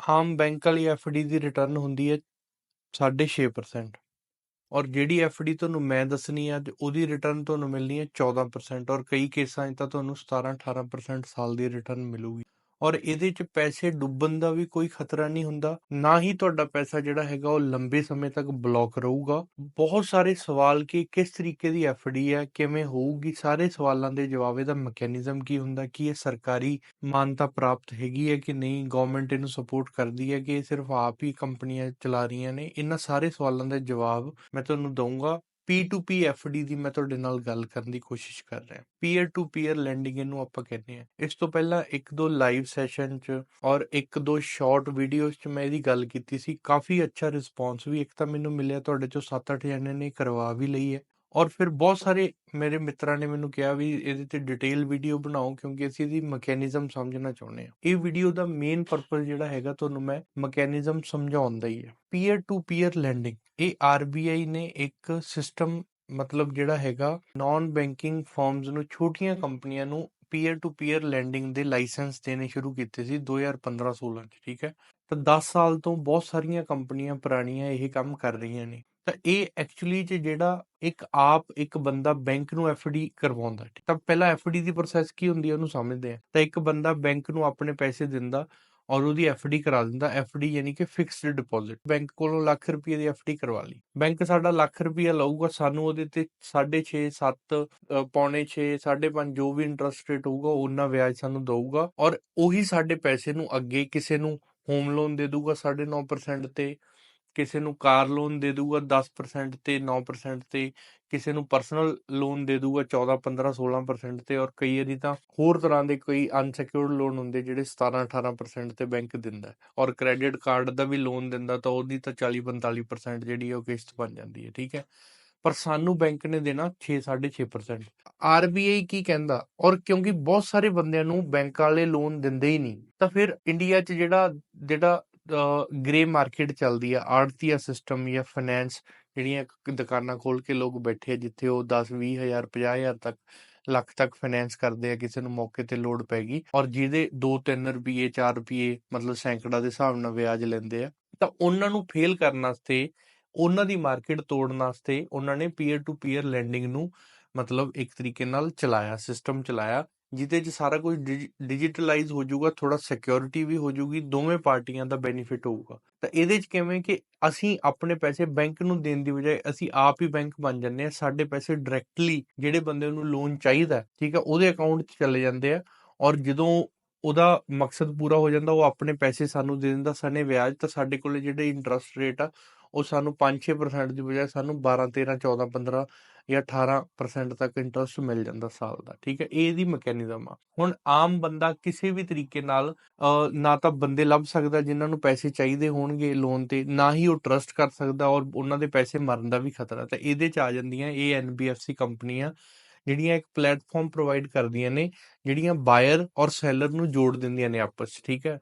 ਆਮ bank ਵਾਲੀ FD ਦੀ return ਹੁੰਦੀ ਹੈ 6.5% ਔਰ ਜਿਹੜੀ ਐਫਡੀ ਤੁਹਾਨੂੰ ਮੈਂ ਦੱਸਣੀ ਆ ਤੇ ਉਹਦੀ ਰਿਟਰਨ ਤੁਹਾਨੂੰ ਮਿਲਣੀ ਹੈ 14% ਔਰ ਕਈ ਕੇਸਾਂ 'ਚ ਤਾਂ ਤੁਹਾਨੂੰ 17-18% ਸਾਲ ਦੀ ਰਿਟਰਨ ਮਿਲੂਗੀ। ਔਰ ਇਹਦੇ 'ਚ ਪੈਸੇ ਡੁੱਬਣ ਦਾ ਵੀ ਕੋਈ ਖਤਰਾ ਨਹੀਂ ਹੁੰਦਾ, ਨਾ ਹੀ ਤੁਹਾਡਾ ਪੈਸਾ ਜਿਹੜਾ ਹੈਗਾ ਉਹ ਲੰਬੇ ਸਮੇਂ ਤੱਕ ਬਲੌਕ ਰਹੂਗਾ। ਬਹੁਤ ਸਾਰੇ ਸਵਾਲ ਕਿ ਕਿਸ ਤਰੀਕੇ ਦੀ ਐਫਡੀ ਹੈ, ਕਿਵੇਂ ਹੋਊਗੀ, ਸਾਰੇ ਸਵਾਲਾਂ ਦੇ ਜਵਾਬ ਇਹਦਾ ਮੈਕੈਨਿਜ਼ਮ ਕੀ ਹੁੰਦਾ, ਕਿ ਇਹ ਸਰਕਾਰੀ ਮਾਨਤਾ ਪ੍ਰਾਪਤ ਹੈਗੀ ਹੈ ਕਿ ਨਹੀਂ ਗਵਰਨਮੈਂਟ ਇਹਨੂੰ ਸਪੋਰਟ ਕਰਦੀ ਹੈ ਕਿ ਇਹ ਸਿਰਫ ਆਪ ਹੀ ਕੰਪਨੀਆਂ ਚਲਾ ਰਹੀਆਂ ਨੇ, ਇਹਨਾਂ ਸਾਰੇ ਸਵਾਲਾਂ ਦੇ ਜਵਾਬ ਮੈਂ ਤੁਹਾਨੂੰ ਦਊਂਗਾ। P2P FD ਦੀ ਮੈਂ ਤੁਹਾਡੇ ਨਾਲ ਗੱਲ ਕਰਨ ਦੀ ਕੋਸ਼ਿਸ਼ ਕਰ ਰਿਹਾ। ਪੀਅਰ ਟੂ ਪੀਅਰ ਲੈਂਡਿੰਗ ਇਹਨੂੰ ਆਪਾਂ ਕਹਿੰਦੇ ਆ ਇਸ ਤੋਂ ਪਹਿਲਾਂ ਇੱਕ ਦੋ ਲਾਈਵ ਸੈਸ਼ਨ 'ਚ ਔਰ ਇੱਕ ਦੋ ਸ਼ਾਰਟ ਵੀਡੀਓਜ਼ 'ਚ ਮੈਂ ਇਹਦੀ ਗੱਲ ਕੀਤੀ ਸੀ। ਕਾਫੀ ਅੱਛਾ ਰਿਸਪੌਂਸ ਵੀ ਇੱਕ ਤਾਂ ਮੈਨੂੰ ਮਿਲਿਆ। ਤੁਹਾਡੇ ਚੋਂ 7-8 ਜਣੇ ਨੇ ਕਰਵਾ ਵੀ ਲਈ ਹੈ। ਔਰ ਫਿਰ ਬਹੁਤ ਸਾਰੇ ਮੇਰੇ ਮਿੱਤਰਾਂ ਨੇ ਮੈਨੂੰ ਕਿਹਾ ਵੀ ਇਹਦੇ ਤੇ ਡਿਟੇਲ ਵੀਡੀਓ ਬਣਾਓ ਕਿਉਂਕਿ ਅਸੀਂ ਇਹਦੀ ਮੈਕੈਨਿਜ਼ਮ ਸਮਝਣਾ ਚਾਹੁੰਦੇ ਹਾਂ। ਇਹ ਵੀਡੀਓ ਦਾ ਮੇਨ ਪਰਪਸ ਜਿਹੜਾ ਹੈਗਾ ਤੁਹਾਨੂੰ ਮੈਂ ਮੈਕੈਨਿਜ਼ਮ ਸਮਝਾਉਣ ਦਾ ਹੀ ਹੈ। ਪੀਅਰ ਟੂ ਪੀਅਰ ਲੈਂਡਿੰਗ ਇਹ ਆਰਬੀਆਈ ਨੇ ਇੱਕ ਸਿਸਟਮ ਮਤਲਬ ਜਿਹੜਾ ਹੈਗਾ ਨਾਨ ਬੈਂਕਿੰਗ ਫਰਮਸ ਨੂੰ ਛੋਟੀਆਂ ਕੰਪਨੀਆਂ ਨੂੰ ਪੀਅਰ ਟੂ ਪੀਅਰ ਲੈਂਡਿੰਗ ਦੇ ਲਾਇਸੈਂਸ ਦੇਣੇ ਸ਼ੁਰੂ ਕੀਤੇ ਸੀ 2015-16 ਚ, ਠੀਕ ਹੈ? ਤਾਂ 10 ਸਾਲ ਤੋਂ ਬਹੁਤ ਸਾਰੀਆਂ ਕੰਪਨੀਆਂ ਪੁਰਾਣੀਆਂ ਇਹ ਕੰਮ ਕਰ ਰਹੀਆਂ ਨੇ। ਤਾਂ ਇਹ ਐਕਚੁਅਲੀ ਚ ਜਿਹੜਾ ਇੱਕ ਆਪ, ਇੱਕ ਬੰਦਾ ਬੈਂਕ ਨੂੰ ਐਫਡੀ ਕਰਵਾਉਂਦਾ ਤਾਂ ਪਹਿਲਾਂ ਐਫਡੀ ਦੀ ਪ੍ਰੋਸੈਸ ਕੀ ਹੁੰਦੀ ਹੈ ਉਹਨੂੰ ਸਮਝਦੇ ਆ। ਤਾਂ ਇੱਕ ਬੰਦਾ ਬੈਂਕ ਨੂੰ ਆਪਣੇ ਪੈਸੇ ਦਿੰਦਾ ਔਰ ਉਹਦੀ ਐਫਡੀ ਕਰਾ ਦਿੰਦਾ। ਐਫਡੀ ਯਾਨੀ ਕਿ ਫਿਕਸਡ ਡਿਪੋਜ਼ਿਟ ਬੈਂਕ ਕੋਲੋਂ ਲੱਖ ਰੁਪਏ ਦੀ ਐਫਡੀ ਕਰਵਾ ਲਈ। ਬੈਂਕ ਸਾਡਾ ਲੱਖ ਰੁਪਏ ਲਊਗਾ, ਸਾਨੂੰ ਉਹਦੇ ਤੇ 6.5 7 ਪੌਣੇ 6 5.5 ਜੋ ਵੀ ਇੰਟਰਸਟ ਰੇਟ ਹੋਊਗਾ, ਉਹਨਾਂ ਵਿਆਜ ਸਾਨੂੰ ਦਊਗਾ ਔਰ ਉਹੀ ਸਾਡੇ ਪੈਸੇ ਨੂੰ ਅੱਗੇ ਕਿਸੇ ਨੂੰ ਹੋਮ ਲੋਨ ਦੇ ਦੂਗਾ 9.5% ਤੇ। ਕਿਸੇ ਨੂੰ ਕਾਰ ਲੋਨ ਦੇ ਦੂਗਾ 10% ਤੇ 9% ਤੇ, ਕਿਸੇ ਨੂੰ ਪਰਸਨਲ ਲੋਨ ਦੇ ਦੂਗਾ 14 15 16% ਤੇ ਔਰ ਕਈ ਵਾਰੀ ਤਾਂ ਹੋਰ ਤਰ੍ਹਾਂ ਦੇ ਕੋਈ ਅਨਸੈਕਿਉਰਡ ਲੋਨ ਹੁੰਦੇ ਜਿਹੜੇ 17 18% ਤੇ ਬੈਂਕ ਦਿੰਦਾ ਔਰ ਕ੍ਰੈਡਿਟ ਕਾਰਡ ਦਾ ਵੀ ਲੋਨ ਦਿੰਦਾ ਤਾਂ ਉਹਦੀ ਤਾਂ 40 45% ਜਿਹੜੀ ਉਹ ਕਿਸ਼ਤ ਬਣ ਜਾਂਦੀ ਹੈ, ਠੀਕ ਹੈ। ਪਰ ਸਾਨੂੰ ਬੈਂਕ ਨੇ ਦੇਣਾ 6 6.5% ਆਰਬੀਆਈ ਕੀ ਕਹਿੰਦਾ? ਔਰ ਕਿਉਂਕਿ ਬਹੁਤ ਸਾਰੇ ਬੰਦਿਆਂ ਨੂੰ ਬੈਂਕ ਵਾਲੇ ਲੋਨ ਦਿੰਦੇ ਹੀ ਨਹੀਂ, ਤਾਂ ਫਿਰ ਇੰਡੀਆ 'ਚ ਜਿਹੜਾ ਜਿਹੜਾ ਗ੍ਰੇ ਮਾਰਕੀਟ ਚੱਲਦੀ ਆ ਆੜਤੀਆ ਸਿਸਟਮ ਜਾਂ ਫਾਈਨੈਂਸ ਜਿਹੜੀਆਂ ਦੁਕਾਨਾਂ ਖੋਲ ਕੇ ਲੋਕ ਬੈਠੇ ਆ, ਜਿੱਥੇ ਉਹ 10 20 ਹਜ਼ਾਰ 50 ਹਜ਼ਾਰ ਤੱਕ, ਲੱਖ ਤੱਕ ਫਾਈਨੈਂਸ ਕਰਦੇ ਆ, ਕਿਸੇ ਨੂੰ ਮੌਕੇ ਤੇ ਲੋਡ ਪੈ ਔਰ ਜਿਹਦੇ 2-3 ਰੁਪਏ 4 ਰੁਪਏ ਮਤਲਬ ਸੈਂਕੜਾ ਦੇ ਹਿਸਾਬ ਨਾਲ ਵਿਆਜ ਲੈਂਦੇ ਆ, ਤਾਂ ਉਹਨਾਂ ਨੂੰ ਫੇਲ ਕਰਨ ਵਾਸਤੇ, ਉਹਨਾਂ ਦੀ ਮਾਰਕੀਟ ਤੋੜਨ ਵਾਸਤੇ ਉਹਨਾਂ ਨੇ ਪੀਅਰ ਟੂ ਪੀਅਰ ਲੈਂਡਿੰਗ ਨੂੰ ਮਤਲਬ ਇੱਕ ਤਰੀਕੇ ਨਾਲ ਚਲਾਇਆ ਸਿਸਟਮ ਚਲਾਇਆ ਜਿਹਦੇ 'ਚ ਸਾਰਾ ਕੁਝ ਡਿਜੀਟਲਾਈਜ਼ ਹੋ ਜਾਊਗਾ ਥੋੜਾ ਸਿਕਿਉਰਿਟੀ ਵੀ ਹੋ ਜਾਊਗੀ ਦੋਵੇਂ ਪਾਰਟੀਆਂ ਦਾ ਬੈਨੀਫਿਟ ਹੋਊਗਾ। ਤਾਂ ਇਹਦੇ 'ਚ ਕਿਵੇਂ ਕਿ ਅਸੀਂ ਆਪਣੇ ਪੈਸੇ ਬੈਂਕ ਨੂੰ ਦੇਣ ਦੀ ਬਜਾਏ ਅਸੀਂ ਆਪ ਹੀ ਬੈਂਕ ਬਣ ਜੰਨੇ ਆ ਸਾਡੇ ਪੈਸੇ ਡਾਇਰੈਕਟਲੀ ਜਿਹੜੇ ਬੰਦੇ ਨੂੰ ਲੋਨ ਚਾਹੀਦਾ ਹੈ, ਠੀਕ ਆ ਉਹਦੇ ਅਕਾਊਂਟ 'ਚ ਚਲੇ ਜਾਂਦੇ ਆ ਔਰ ਜਦੋਂ ਉਹਦਾ ਮਕਸਦ ਪੂਰਾ ਹੋ ਜਾਂਦਾ ਉਹ ਆਪਣੇ ਪੈਸੇ ਸਾਨੂੰ ਦੇ ਦਿੰਦਾ ਸਨੇ ਵਿਆਜ ਤਾਂ ਸਾਡੇ ਕੋਲੇ ਜਿਹੜੇ ਇੰਟਰਸਟ ਰੇਟ ਆ ਉਹ ਸਾਨੂੰ 5-6% ਦੀ ਬਜਾਏ ਸਾਨੂੰ 12 13 14 15 ਜਾਂ 18% ਤੱਕ ਇੰਟਰਸਟ ਮਿਲ ਜਾਂਦਾ ਸਾਲ ਦਾ, ਠੀਕ ਹੈ? ਇਹ ਇਹਦੀ ਮੈਕੈਨਿਜ਼ਮ ਆ। ਹੁਣ ਆਮ ਬੰਦਾ ਕਿਸੇ ਵੀ ਤਰੀਕੇ ਨਾਲ ਨਾ ਤਾਂ ਬੰਦੇ ਲੱਭ ਸਕਦਾ ਜਿਨ੍ਹਾਂ ਨੂੰ ਪੈਸੇ ਚਾਹੀਦੇ ਹੋਣਗੇ ਲੋਨ ਤੇ, ਨਾ ਹੀ ਉਹ ਟਰਸਟ ਕਰ ਸਕਦਾ ਔਰ ਉਹਨਾਂ ਦੇ ਪੈਸੇ ਮਰਨ ਦਾ ਵੀ ਖਤਰਾ। ਤਾਂ ਇਹਦੇ ਚ ਆ ਜਾਂਦੀਆਂ ਇਹ ਐਨਬੀਐਫਸੀ ਕੰਪਨੀਆਂ, ਜਿਹੜੀਆਂ ਇੱਕ ਪਲੇਟਫਾਰਮ ਪ੍ਰੋਵਾਈਡ ਕਰਦੀਆਂ ਨੇ, ਜਿਹੜੀਆਂ ਬਾਇਰ ਔਰ ਸੈਲਰ ਨੂੰ ਜੋੜ ਦਿੰਦੀਆਂ ਨੇ ਆਪਸ ਠੀਕ ਹੈ?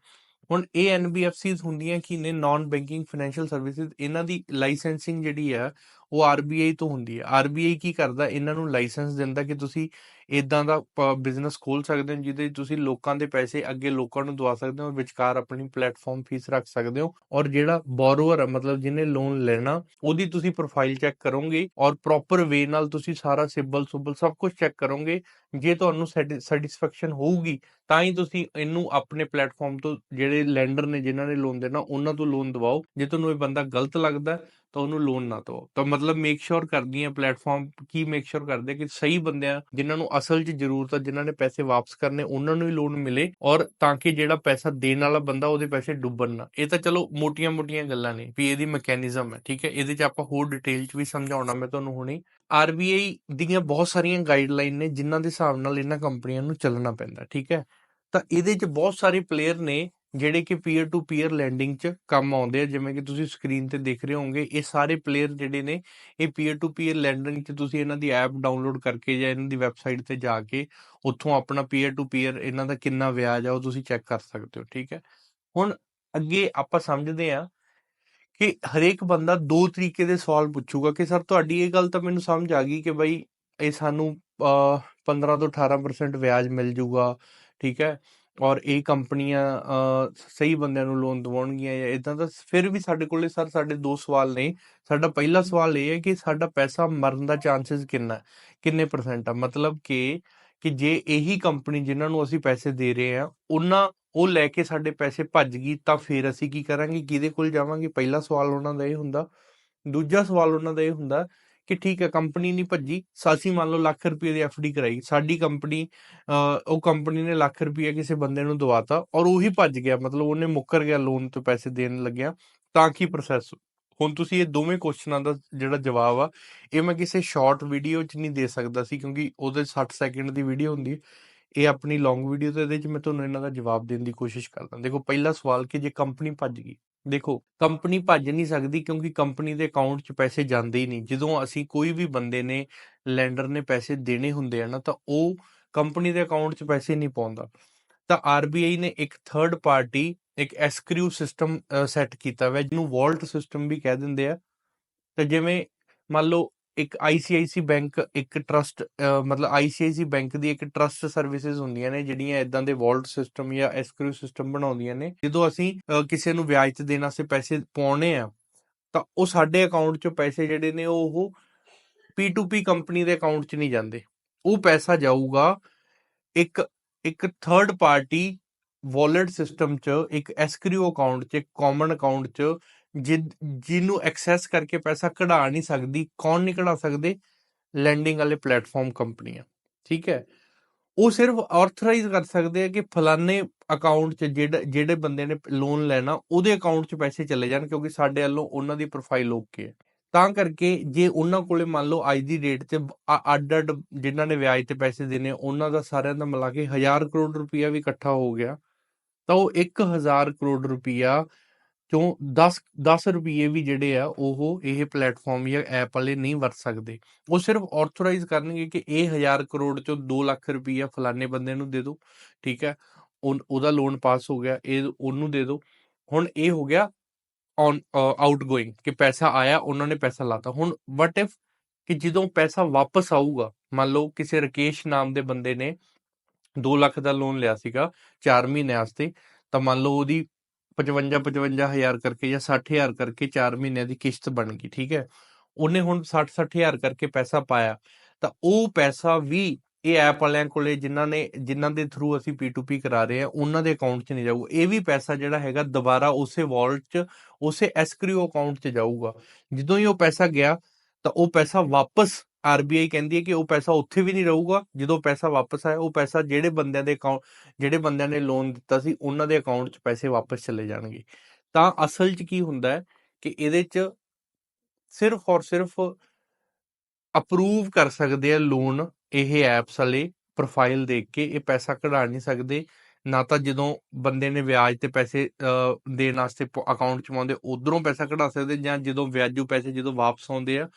ਹੁਣ ਇਹ ਐਨਬੀਐਫਸੀਜ਼ ਹੁੰਦੀਆਂ ਕੀ ਨੇ ਨਾਨ ਬੈਂਕਿੰਗ ਫਾਈਨੈਂਸ਼ੀਅਲ ਸਰਵਿਸਿਜ਼ ਇਹਨਾਂ ਦੀ ਲਾਇਸੈਂਸਿੰਗ ਜਿਹੜੀ ਆ, ਉਹ ਆਰਬੀਆਈ ਤੋਂ ਹੁੰਦੀ ਹੈ ਆਰਬੀਆਈ ਕੀ ਕਰਦਾ? ਇਹਨਾਂ ਨੂੰ ਲਾਇਸੈਂਸ ਦਿੰਦਾ ਕਿ ਤੁਸੀਂ ਇਦਾਂ ਦਾ ਬਿਜ਼ਨਸ ਖੋਲ ਸਕਦੇ ਹੋ, ਜਿਹਦੇ ਤੁਸੀਂ ਲੋਕਾਂ ਦੇ ਪੈਸੇ ਅੱਗੇ ਲੋਕਾਂ ਨੂੰ ਦਵਾ ਸਕਦੇ ਹੋ, ਵਿਚਕਾਰ ਆਪਣੀ ਪਲੇਟਫਾਰਮ ਫੀਸ ਰੱਖ ਸਕਦੇ ਹੋ ਔਰ ਜਿਹੜਾ ਬੋਰੋਅਰ ਹੈ ਮਤਲਬ ਜਿਹਨੇ ਲੋਨ ਲੈਣਾ, ਉਹਦੀ ਤੁਸੀਂ ਪ੍ਰੋਫਾਈਲ ਚੈੱਕ ਕਰੋਗੇ ਔਰ ਪ੍ਰੋਪਰ ਵੇ ਨਾਲ ਤੁਸੀਂ ਸਾਰਾ ਸਿਬਲ ਸੁਬਲ ਸਭ ਕੁਝ ਚੈੱਕ ਕਰੋਗੇ। ਜੇ ਤੁਹਾਨੂੰ ਸੈਟੀਸਫੈਕਸ਼ਨ ਹੋਊਗੀ, ਤਾਂ ਹੀ ਤੁਸੀਂ ਇਹਨੂੰ ਆਪਣੇ ਪਲੇਟਫਾਰਮ ਤੋਂ ਜਿਹੜੇ ਲੈਂਡਰ ਨੇ ਜਿਨ੍ਹਾਂ ਨੇ ਲੋਨ ਦੇਣਾ, ਉਹਨਾਂ ਤੋਂ ਲੋਨ ਦਿਵਾਓ। ਜੇ ਤੁਹਾਨੂੰ ਇਹ ਬੰਦਾ ਗਲਤ ਲੱਗਦਾ ਤਾਂ ਉਹਨੂੰ ਲੋਨ ਨਾ ਦਿਓ। ਤਾਂ ਮਤਲਬ ਮੇਕ ਸ਼ੋਰ ਕਰਦੀਆਂ ਪਲੇਟਫਾਰਮ ਕੀ ਮੇਕ ਸ਼ੋਰ ਕਰਦੇ ਕਿ ਸਹੀ ਬੰਦਿਆਂ ਜਿਨ੍ਹਾਂ ਨੂੰ ਅਸਲ 'ਚ ਜ਼ਰੂਰਤ ਹੈ ਜਿਨ੍ਹਾਂ ਨੇ ਪੈਸੇ ਵਾਪਸ ਕਰਨੇ, ਉਹਨਾਂ ਨੂੰ ਹੀ ਲੋਨ ਮਿਲੇ ਔਰ ਤਾਂ ਕਿ ਜਿਹੜਾ ਪੈਸਾ ਦੇਣ ਵਾਲਾ ਬੰਦਾ ਉਹਦੇ ਪੈਸੇ ਡੁੱਬਣ ਨਾ। ਇਹ ਤਾਂ ਚਲੋ ਮੋਟੀਆਂ-ਮੋਟੀਆਂ ਗੱਲਾਂ ਨੇ ਵੀ ਇਹਦੀ ਮੈਕੈਨਿਜ਼ਮ ਹੈ, ਠੀਕ ਹੈ? ਇਹਦੇ 'ਚ ਆਪਾਂ ਹੋਰ ਡਿਟੇਲ 'ਚ ਵੀ ਸਮਝਾਉਣਾ ਮੈਂ ਤੁਹਾਨੂੰ ਹੁਣੇ। ਆਰਬੀਆਈ ਦੀਆਂ ਬਹੁਤ ਸਾਰੀਆਂ ਗਾਈਡਲਾਈਨ ਨੇ ਜਿਨ੍ਹਾਂ ਦੇ ਹਿਸਾਬ ਨਾਲ ਇਹਨਾਂ ਕੰਪਨੀਆਂ ਨੂੰ ਚੱਲਣਾ ਪੈਂਦਾ, ਠੀਕ ਹੈ? ਤਾਂ ਇਹਦੇ 'ਚ ਬਹੁਤ ਸਾਰੇ ਪਲੇਅਰ ਨੇ ਜਿਹੜੇ ਕਿ ਪੀਅਰ ਟੂ ਪੀਅਰ ਲੈਂਡਿੰਗ 'ਚ ਕੰਮ ਆਉਂਦੇ ਆ ਜਿਵੇਂ ਕਿ ਤੁਸੀਂ ਸਕਰੀਨ ਤੇ ਦੇਖ ਰਹੇ ਹੋਵੋਗੇ ਇਹ ਸਾਰੇ ਪਲੇਅਰ ਜਿਹੜੇ ਨੇ ਇਹ ਪੀਅਰ ਟੂ ਪੀਅਰ ਲੈਂਡਿੰਗ 'ਚ ਤੁਸੀਂ ਇਹਨਾਂ ਦੀ ਐਪ ਡਾਊਨਲੋਡ ਕਰਕੇ ਜਾਂ ਇਹਨਾਂ ਦੀ ਵੈਬਸਾਈਟ ਤੇ ਜਾ ਕੇ ਉੱਥੋਂ ਆਪਣਾ ਪੀਅਰ ਟੂ ਪੀਅਰ ਇਹਨਾਂ ਦਾ ਕਿੰਨਾ ਵਿਆਜ ਆ ਉਹ ਤੁਸੀਂ ਚੈੱਕ ਕਰ ਸਕਦੇ ਹੋ ਠੀਕ ਹੈ? ਹੁਣ ਅੱਗੇ ਆਪਾਂ ਸਮਝਦੇ ਆ ਕਿ ਹਰੇਕ ਬੰਦਾ ਦੋ ਤਰੀਕੇ ਦੇ ਸਵਾਲ ਪੁੱਛੂਗਾ ਕਿ ਸਰ ਤੁਹਾਡੀ ਇਹ ਗੱਲ ਤਾਂ ਮੈਨੂੰ ਸਮਝ ਆ ਗਈ ਕਿ ਬਈ ਇਹ ਸਾਨੂੰ ਅਹ, 15 ਤੋਂ 18% ਵਿਆਜ ਮਿਲ ਜੂਗਾ ਠੀਕ ਹੈ? ਔਰ ਇਹ ਕੰਪਨੀਆਂ ਸਹੀ ਬੰਦਿਆਂ ਨੂੰ ਲੋਨ ਦਿਵਾਉਣਗੀਆਂ ਜਾਂ ਇਦਾਂ ਦਾ ਫਿਰ ਵੀ ਸਾਡੇ ਕੋਲੇ ਸਰ ਸਾਡੇ ਦੋ ਸਵਾਲ ਨੇ। ਸਾਡਾ ਪਹਿਲਾ ਸਵਾਲ ਇਹ ਹੈ ਕਿ ਸਾਡਾ ਪੈਸਾ ਮਰਨ ਦਾ ਚਾਂਸਸ ਕਿੰਨਾ ਕਿੰਨੇ ਪਰਸੈਂਟ ਆ? ਮਤਲਬ ਕਿ ਕਿ ਜੇ ਇਹੀ ਕੰਪਨੀ ਜਿਨ੍ਹਾਂ ਨੂੰ ਅਸੀਂ ਪੈਸੇ ਦੇ ਰਹੇ ਆ ਉਹਨਾਂ ਉਹ ਲੈ ਕੇ ਸਾਡੇ ਪੈਸੇ ਭੱਜ ਗਈ ਤਾਂ ਫਿਰ ਅਸੀਂ ਕੀ ਕਰਾਂਗੇ? ਕਿਹਦੇ ਕੋਲ ਜਾਵਾਂਗੇ? ਪਹਿਲਾ ਸਵਾਲ ਉਹਨਾਂ ਦਾ ਇਹ ਹੁੰਦਾ। ਦੂਜਾ ਸਵਾਲ ਉਹਨਾਂ ਦਾ ਇਹ ਹੁੰਦਾ ਕਿ ਠੀਕ ਹੈ ਕੰਪਨੀ ਨਹੀਂ ਭੱਜੀ। ਸਾਸੀ ਮੰਨ ਲਓ ਲੱਖ ਰੁਪਏ ਦੀ ਐਫਡੀ ਕਰਾਈ। ਸਾਡੀ ਕੰਪਨੀ ਉਹ ਕੰਪਨੀ ਨੇ ਲੱਖ ਰੁਪਏ ਕਿਸੇ ਬੰਦੇ ਨੂੰ ਦਵਾਤਾ ਔਰ ਉਹੀ ਭੱਜ ਗਿਆ। ਮਤਲਬ ਉਹਨੇ ਮੁੱਕਰ ਗਿਆ ਲੋਨ ਤੋਂ ਪੈਸੇ ਦੇਣ ਲੱਗਿਆ। ਤਾਂ ਕੀ ਪ੍ਰੋਸੈਸ ਹੁਣ ਤੁਸੀਂ ਇਹ ਦੋਵੇਂ ਕੁਐਸਚਨਾਂ ਦਾ ਜਿਹੜਾ ਜਵਾਬ ਆ, ਇਹ ਮੈਂ ਕਿਸੇ ਸ਼ਾਰਟ ਵੀਡੀਓ 'ਚ ਨਹੀਂ ਦੇ ਸਕਦਾ ਸੀ ਕਿਉਂਕਿ ਉਹਦੇ 60 ਸੈਕਿੰਡ ਦੀ ਵੀਡੀਓ ਹੁੰਦੀ ਇਹ ਆਪਣੀ ਲੌਂਗ ਵੀਡੀਓ ਤੇ ਇਹਦੇ 'ਚ ਮੈਂ ਤੁਹਾਨੂੰ ਇਹਨਾਂ ਦਾ ਜਵਾਬ ਦੇਣ ਦੀ ਕੋਸ਼ਿਸ਼ ਕਰਦਾ। ਦੇਖੋ, ਪਹਿਲਾ ਸਵਾਲ ਕਿ ਜੇ ਕੰਪਨੀ ਭੱਜ ਗਈ ਦੇਖੋ, ਕੰਪਨੀ ਭੱਜ ਨਹੀਂ ਸਕਦੀ ਕਿਉਂਕਿ ਕੰਪਨੀ ਦੇ ਅਕਾਊਂਟ 'ਚ ਪੈਸੇ ਜਾਂਦੇ ਹੀ ਨਹੀਂ। ਜਦੋਂ ਅਸੀਂ ਕੋਈ ਵੀ ਬੰਦੇ ਨੇ, ਲੈਂਡਰ ਨੇ ਪੈਸੇ ਦੇਣੇ ਹੁੰਦੇ ਆ ਨਾ, ਤਾਂ ਉਹ ਕੰਪਨੀ ਦੇ ਅਕਾਊਂਟ 'ਚ ਪੈਸੇ ਨਹੀਂ ਪਾਉਂਦਾ। ਤਾਂ ਆਰਬੀਆਈ ਨੇ ਇੱਕ ਥਰਡ ਪਾਰਟੀ ਇੱਕ ਐਸਕ੍ਰਿਊ ਸਿਸਟਮ ਸੈੱਟ ਕੀਤਾ ਹੋਇਆ ਜਿਹਨੂੰ ਵਾਲਟ ਸਿਸਟਮ ਵੀ ਕਹਿ ਦਿੰਦੇ ਆ। ਤੇ ਜਿਵੇਂ ਮੰਨ ਲਓ ਇੱਕ ਆਈਸੀਆਈਸੀ ਬੈਂਕ, ਇੱਕ ਟਰਸਟ ਮਤਲਬ ਆਈਸੀਆਈਸੀ ਬੈਂਕ ਦੀ ਇੱਕ ਟਰਸਟ ਸਰਵਿਸਿਜ਼ ਹੁੰਦੀਆਂ ਨੇ, ਜਿਹੜੀਆਂ ਇਦਾਂ ਦੇ ਵਾਲਟ ਸਿਸਟਮ ਜਾਂ ਐਸਕ੍ਰਿਊ ਸਿਸਟਮ ਬਣਾਉਂਦੀਆਂ ਨੇ। ਜਦੋਂ ਅਸੀਂ ਕਿਸੇ ਨੂੰ ਵਿਆਜ ਤੇ ਦੇਣ ਵਾਸਤੇ ਪੈਸੇ ਪਾਉਣੇ ਆ, ਤਾਂ ਉਹ ਸਾਡੇ ਅਕਾਊਂਟ 'ਚੋਂ ਪੈਸੇ ਜਿਹੜੇ ਨੇ, ਉਹ P2P ਕੰਪਨੀ ਦੇ ਅਕਾਊਂਟ 'ਚ ਨਹੀਂ ਜਾਂਦੇ। ਉਹ ਪੈਸਾ ਜਾਊਗਾ ਇੱਕ ਇੱਕ ਥਰਡ ਪਾਰਟੀ ਵਾਲਟ ਸਿਸਟਮ 'ਚ, ਇੱਕ ਐਸਕ੍ਰਿਊ ਅਕਾਊਂਟ 'ਚ, ਇੱਕ ਕਾਮਨ ਅਕਾਊਂਟ 'ਚ ਜਿਹਨੂੰ ਐਕਸੈਸ ਕਰਕੇ ਪੈਸਾ ਕਢਾ ਨਹੀਂ ਸਕਦੀ, ਕੌਣ ਨਹੀਂ ਕਢਾ ਸਕਦੇ? ਲੈਂਡਿੰਗ ਵਾਲੇ ਪਲੇਟਫਾਰਮ ਕੰਪਨੀਆਂ, ਠੀਕ ਹੈ? ਉਹ ਸਿਰਫ ਆਥੋਰਾਈਜ਼ ਕਰ ਸਕਦੇ ਆ ਕਿ ਫਲਾਣੇ ਅਕਾਊਂਟ 'ਚ ਜਿਹੜਾ, ਜਿਹੜੇ ਬੰਦੇ ਨੇ ਲੋਨ ਲੈਣਾ, ਉਹਦੇ ਅਕਾਊਂਟ 'ਚ ਪੈਸੇ ਚਲੇ ਜਾਣ, ਕਿਉਂਕਿ ਸਾਡੇ ਵੱਲੋਂ ਉਹਨਾਂ ਦੀ ਪ੍ਰੋਫਾਈਲ ਓਕੇ ਹੈ। ਤਾਂ ਕਰਕੇ ਜੇ ਉਹਨਾਂ ਕੋਲੇ ਮੰਨ ਲਓ ਅੱਜ ਦੀ ਡੇਟ 'ਚ ਅੱਡ ਅੱਡ ਜਿਨ੍ਹਾਂ ਨੇ ਵਿਆਜ ਤੇ ਪੈਸੇ ਦੇਣੇ, ਉਹਨਾਂ ਦਾ ਸਾਰਿਆਂ ਦਾ ਮਿਲਾ ਕੇ 1000 ਕਰੋੜ ਰੁਪਇਆ ਵੀ ਇਕੱਠਾ ਹੋ ਗਿਆ, ਤਾਂ ਉਹ 1000 ਕਰੋੜ ਰੁਪਇਆ ਚੋਂ 10 10 ਰੁਪਏ ਵੀ ਜਿਹੜੇ ਆ, ਉਹ ਇਹ ਪਲੇਟਫਾਰਮ ਜਾਂ ਐਪ ਵਾਲੇ ਨਹੀਂ ਵਰਤ ਸਕਦੇ। ਉਹ ਸਿਰਫ ਆਥੋਰਾਈਜ਼ ਕਰਨਗੇ ਕਿ ਇਹ 1000 ਕਰੋੜ ਚੋਂ 2 ਲੱਖ ਰੁਪਈਆ ਫਲਾਣੇ ਬੰਦੇ ਨੂੰ ਦੇ ਦਿਓ ਠੀਕ ਹੈ? ਉਹਦਾ ਲੋਨ ਪਾਸ ਹੋ ਗਿਆ, ਇਹ ਉਹਨੂੰ ਦੇ ਦਿਓ ਹੁਣ ਇਹ ਹੋ ਗਿਆ ਔਨ ਆਊਟਗੋਇੰਗ ਕਿ ਪੈਸਾ ਆਇਆ, ਉਹਨਾਂ ਨੇ ਪੈਸਾ ਲਾਤਾ। ਹੁਣ ਵਟ ਇਫ ਕਿ ਜਦੋਂ ਪੈਸਾ ਵਾਪਸ ਆਊਗਾ, ਮੰਨ ਲਓ ਕਿਸੇ ਰਕੇਸ਼ ਨਾਮ ਦੇ ਬੰਦੇ ਨੇ 2 ਲੱਖ ਦਾ ਲੋਨ ਲਿਆ ਸੀਗਾ 4 ਮਹੀਨੇ ਵਾਸਤੇ, ਤਾਂ ਮੰਨ ਲਓ ਉਹਦੀ 55 55000 ਕਰਕੇ ਜਾਂ 60000 ਕਰਕੇ 4 ਮਹੀਨਿਆਂ ਦੀ ਕਿਸ਼ਤ ਬਣ ਗਈ, ਠੀਕ ਹੈ? ਉਹਨੇ ਹੁਣ 60 60000 ਕਰਕੇ ਪੈਸਾ ਪਾਇਆ, ਤਾਂ ਉਹ ਪੈਸਾ ਵੀ ਇਹ ਐਪ ਵਾਲਿਆਂ ਕੋਲੇ ਜਿਨ੍ਹਾਂ ਨੇ, ਜਿਨ੍ਹਾਂ ਦੇ ਥਰੂ ਅਸੀਂ P2P ਕਰਾ ਰਹੇ ਆ ਉਹਨਾਂ ਦੇ ਅਕਾਊਂਟ 'ਚ ਨਹੀਂ ਜਾਊਗਾ। ਇਹ ਵੀ ਪੈਸਾ ਜਿਹੜਾ ਹੈਗਾ ਦੁਬਾਰਾ ਉਸੇ ਵਾਲਟ 'ਚ, ਉਸੇ ਐਸਕ੍ਰਿਊ ਅਕਾਊਂਟ 'ਚ ਜਾਊਗਾ। ਜਦੋਂ ਹੀ ਉਹ ਪੈਸਾ ਗਿਆ, ਤਾਂ ਉਹ ਪੈਸਾ ਵਾਪਸ ਆਰਬੀਆਈ ਕਹਿੰਦੀ ਹੈ ਕਿ ਉਹ ਪੈਸਾ ਉੱਥੇ ਵੀ ਨਹੀਂ ਰਹੂਗਾ, ਜਦੋਂ ਪੈਸਾ ਵਾਪਸ ਆਇਆ, ਉਹ ਪੈਸਾ ਜਿਹੜੇ ਬੰਦਿਆਂ ਦੇ ਅਕਾਊਂਟ ਜਿਹੜੇ ਬੰਦਿਆਂ ਨੇ ਲੋਨ ਦਿੱਤਾ ਸੀ, ਉਹਨਾਂ ਦੇ ਅਕਾਊਂਟ 'ਚ ਪੈਸੇ ਵਾਪਸ ਚਲੇ ਜਾਣਗੇ। ਤਾਂ ਅਸਲ 'ਚ ਕੀ ਹੁੰਦਾ ਹੈ ਕਿ ਇਹਦੇ 'ਚ ਸਿਰਫ ਔਰ ਸਿਰਫ ਅਪਰੂਵ ਕਰ ਸਕਦੇ ਆ ਲੋਨ ਇਹ ਐਪਸ ਵਾਲੇ ਪ੍ਰੋਫਾਈਲ ਦੇਖ ਕੇ, ਇਹ ਪੈਸਾ ਕਢਾ ਨਹੀਂ ਸਕਦੇ, ਨਾ ਤਾਂ ਜਦੋਂ ਬੰਦੇ ਨੇ ਵਿਆਜ ਤੇ ਪੈਸੇ ਦੇਣ ਵਾਸਤੇ ਅਕਾਊਂਟ ਚ ਪਾਉਂਦੇ, ਉਧਰੋਂ ਪੈਸਾ ਕਢਾ ਸਕਦੇ ਜਾਂ ਜਦੋਂ ਵਿਆਜੂ ਪੈਸੇ ਜਦੋਂ ਵਾਪਸ ਆਉਂਦੇ ਆ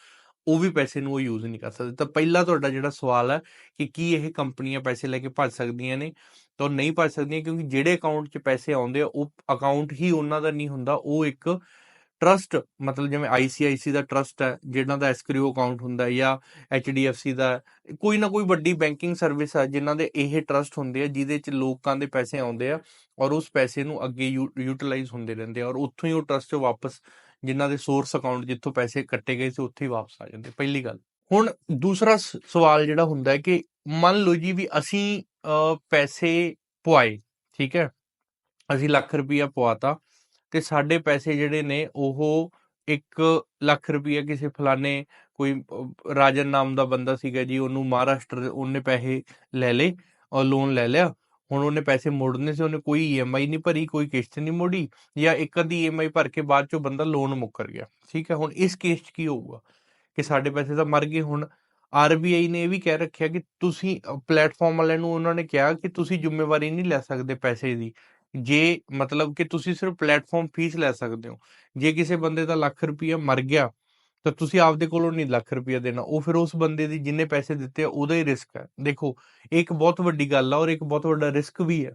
ਉਹ ਵੀ ਪੈਸੇ ਨੂੰ ਉਹ ਯੂਜ਼ ਨਹੀਂ ਕਰ ਸਕਦੇ। ਤਾਂ ਪਹਿਲਾ ਤੁਹਾਡਾ ਜਿਹੜਾ ਸਵਾਲ ਹੈ ਕਿ ਕੀ ਇਹ ਕੰਪਨੀਆਂ ਪੈਸੇ ਲੈ ਕੇ ਭੱਜ ਸਕਦੀਆਂ ਨੇ? ਤਾਂ ਨਹੀਂ ਭੱਜ ਸਕਦੀਆਂ ਕਿਉਂਕਿ ਜਿਹੜੇ ਅਕਾਊਂਟ 'ਚ ਪੈਸੇ ਆਉਂਦੇ ਆ, ਉਹ ਅਕਾਊਂਟ ਹੀ ਉਹਨਾਂ ਦਾ ਨਹੀਂ ਹੁੰਦਾ। ਉਹ ਇੱਕ ਟਰਸਟ ਮਤਲਬ ਜਿਵੇਂ ICICI ਦਾ ਟਰਸਟ ਹੈ, ਜਿਹਨਾਂ ਦਾ ਐਸਕ੍ਰਿਊ ਅਕਾਊਂਟ ਹੁੰਦਾ ਹੈ ਜਾਂ HDFC ਦਾ ਕੋਈ ਨਾ ਕੋਈ ਵੱਡੀ ਬੈਂਕਿੰਗ ਸਰਵਿਸ ਹੈ ਜਿਨ੍ਹਾਂ ਦੇ ਇਹ ਟਰਸਟ ਹੁੰਦੇ ਆ, ਜਿਹਦੇ 'ਚ ਲੋਕਾਂ ਦੇ ਪੈਸੇ ਆਉਂਦੇ ਆ ਔਰ ਉਸ ਪੈਸੇ ਨੂੰ ਅੱਗੇ ਯੂਟਿਲਾਈਜ਼ ਹੁੰਦੇ ਰਹਿੰਦੇ ਆ ਔਰ ਉੱਥੋਂ ਹੀ ਉਹ ਟਰਸਟ ਵਾਪਸ ਜਿਨ੍ਹਾਂ ਦੇ ਸੋਰਸ ਅਕਾਊਂਟ ਜਿੱਥੋਂ ਪੈਸੇ ਕੱਟੇ ਗਏ ਸੀ, ਉੱਥੇ ਹੀ ਵਾਪਸ ਆ ਜਾਂਦੇ, ਪਹਿਲੀ ਗੱਲ। ਹੁਣ ਦੂਸਰਾ ਸਵਾਲ ਜਿਹੜਾ ਹੁੰਦਾ ਹੈ ਕਿ ਮੰਨ ਲਓ ਜੀ ਵੀ ਅਸੀਂ ਪੈਸੇ ਪਵਾਏ ਠੀਕ ਹੈ? ਅਸੀਂ ਲੱਖ ਰੁਪਈਆ ਪਵਾਤਾ ਤੇ ਸਾਡੇ ਪੈਸੇ ਜਿਹੜੇ ਨੇ, ਉਹ 1 ਲੱਖ ਰੁਪਇਆ ਕਿਸੇ ਫਲਾਣੇ ਕੋਈ ਰਾਜਨ ਨਾਮ ਦਾ ਬੰਦਾ ਸੀਗਾ ਜੀ, ਉਹਨੂੰ ਮਹਾਰਾਸ਼ਟਰ ਦੇ- ਉਹਨੇ ਪੈਸੇ ਲੈ ਲਏ ਔਰ ਲੋਨ ਲੈ ਲਿਆ। ਹੁਣ ਉਹਨੇ ਪੈਸੇ ਮੋੜਨੇ ਸੀ, ਉਹਨੇ ਕੋਈ ਈਐਮਆਈ ਨਹੀਂ ਭਰੀ, ਕੋਈ ਕਿਸ਼ਤ ਨਹੀਂ ਮੋੜੀ ਜਾਂ ਇੱਕ ਅੱਧੀ ਈਐਮਆਈ ਭਰ ਕੇ ਬਾਅਦ ਚੋਂ ਬੰਦਾ ਲੋਨ ਮੁੱਕਰ ਗਿਆ। ਠੀਕ ਹੈ, ਹੁਣ ਇਸ ਕੇਸ 'ਚ ਕੀ ਹੋਊਗਾ ਕਿ ਸਾਡੇ ਪੈਸੇ ਤਾਂ ਮਰ ਗਏ, ਹੁਣ ਆਰਬੀਆਈ ਨੇ ਇਹ ਵੀ ਕਹਿ ਰੱਖਿਆ ਕਿ ਤੁਸੀਂ ਪਲੇਟਫਾਰਮ ਵਾਲਿਆਂ ਨੂੰ ਉਹਨਾਂ ਨੇ ਕਿਹਾ ਕਿ ਤੁਸੀਂ ਜ਼ਿੰਮੇਵਾਰੀ ਨਹੀਂ ਲੈ ਸਕਦੇ ਪੈਸੇ ਦੀ। ਜੇ ਮਤਲਬ ਕਿ ਤੁਸੀਂ ਸਿਰਫ ਪਲੇਟਫਾਰਮ ਫੀਸ ਲੈ ਸਕਦੇ ਹੋ। ਜੇ ਕਿਸੇ ਬੰਦੇ ਦਾ ਲੱਖ ਰੁਪਇਆ ਮਰ ਗਿਆ ਤਾਂ ਤੁਸੀਂ ਆਪਦੇ ਕੋਲੋਂ ਨਹੀਂ ਲੱਖ ਰੁਪਈਆ ਦੇਣਾ। ਉਹ ਫਿਰ ਉਸ ਬੰਦੇ ਦੀ ਜਿੰਨੇ ਪੈਸੇ ਦਿੱਤੇ ਆ, ਉਹਦਾ ਹੀ ਰਿਸਕ ਹੈ। ਦੇਖੋ, ਇੱਕ ਬਹੁਤ ਵੱਡੀ ਗੱਲ ਆ ਔਰ ਇੱਕ ਬਹੁਤ ਵੱਡਾ ਰਿਸਕ ਵੀ ਹੈ।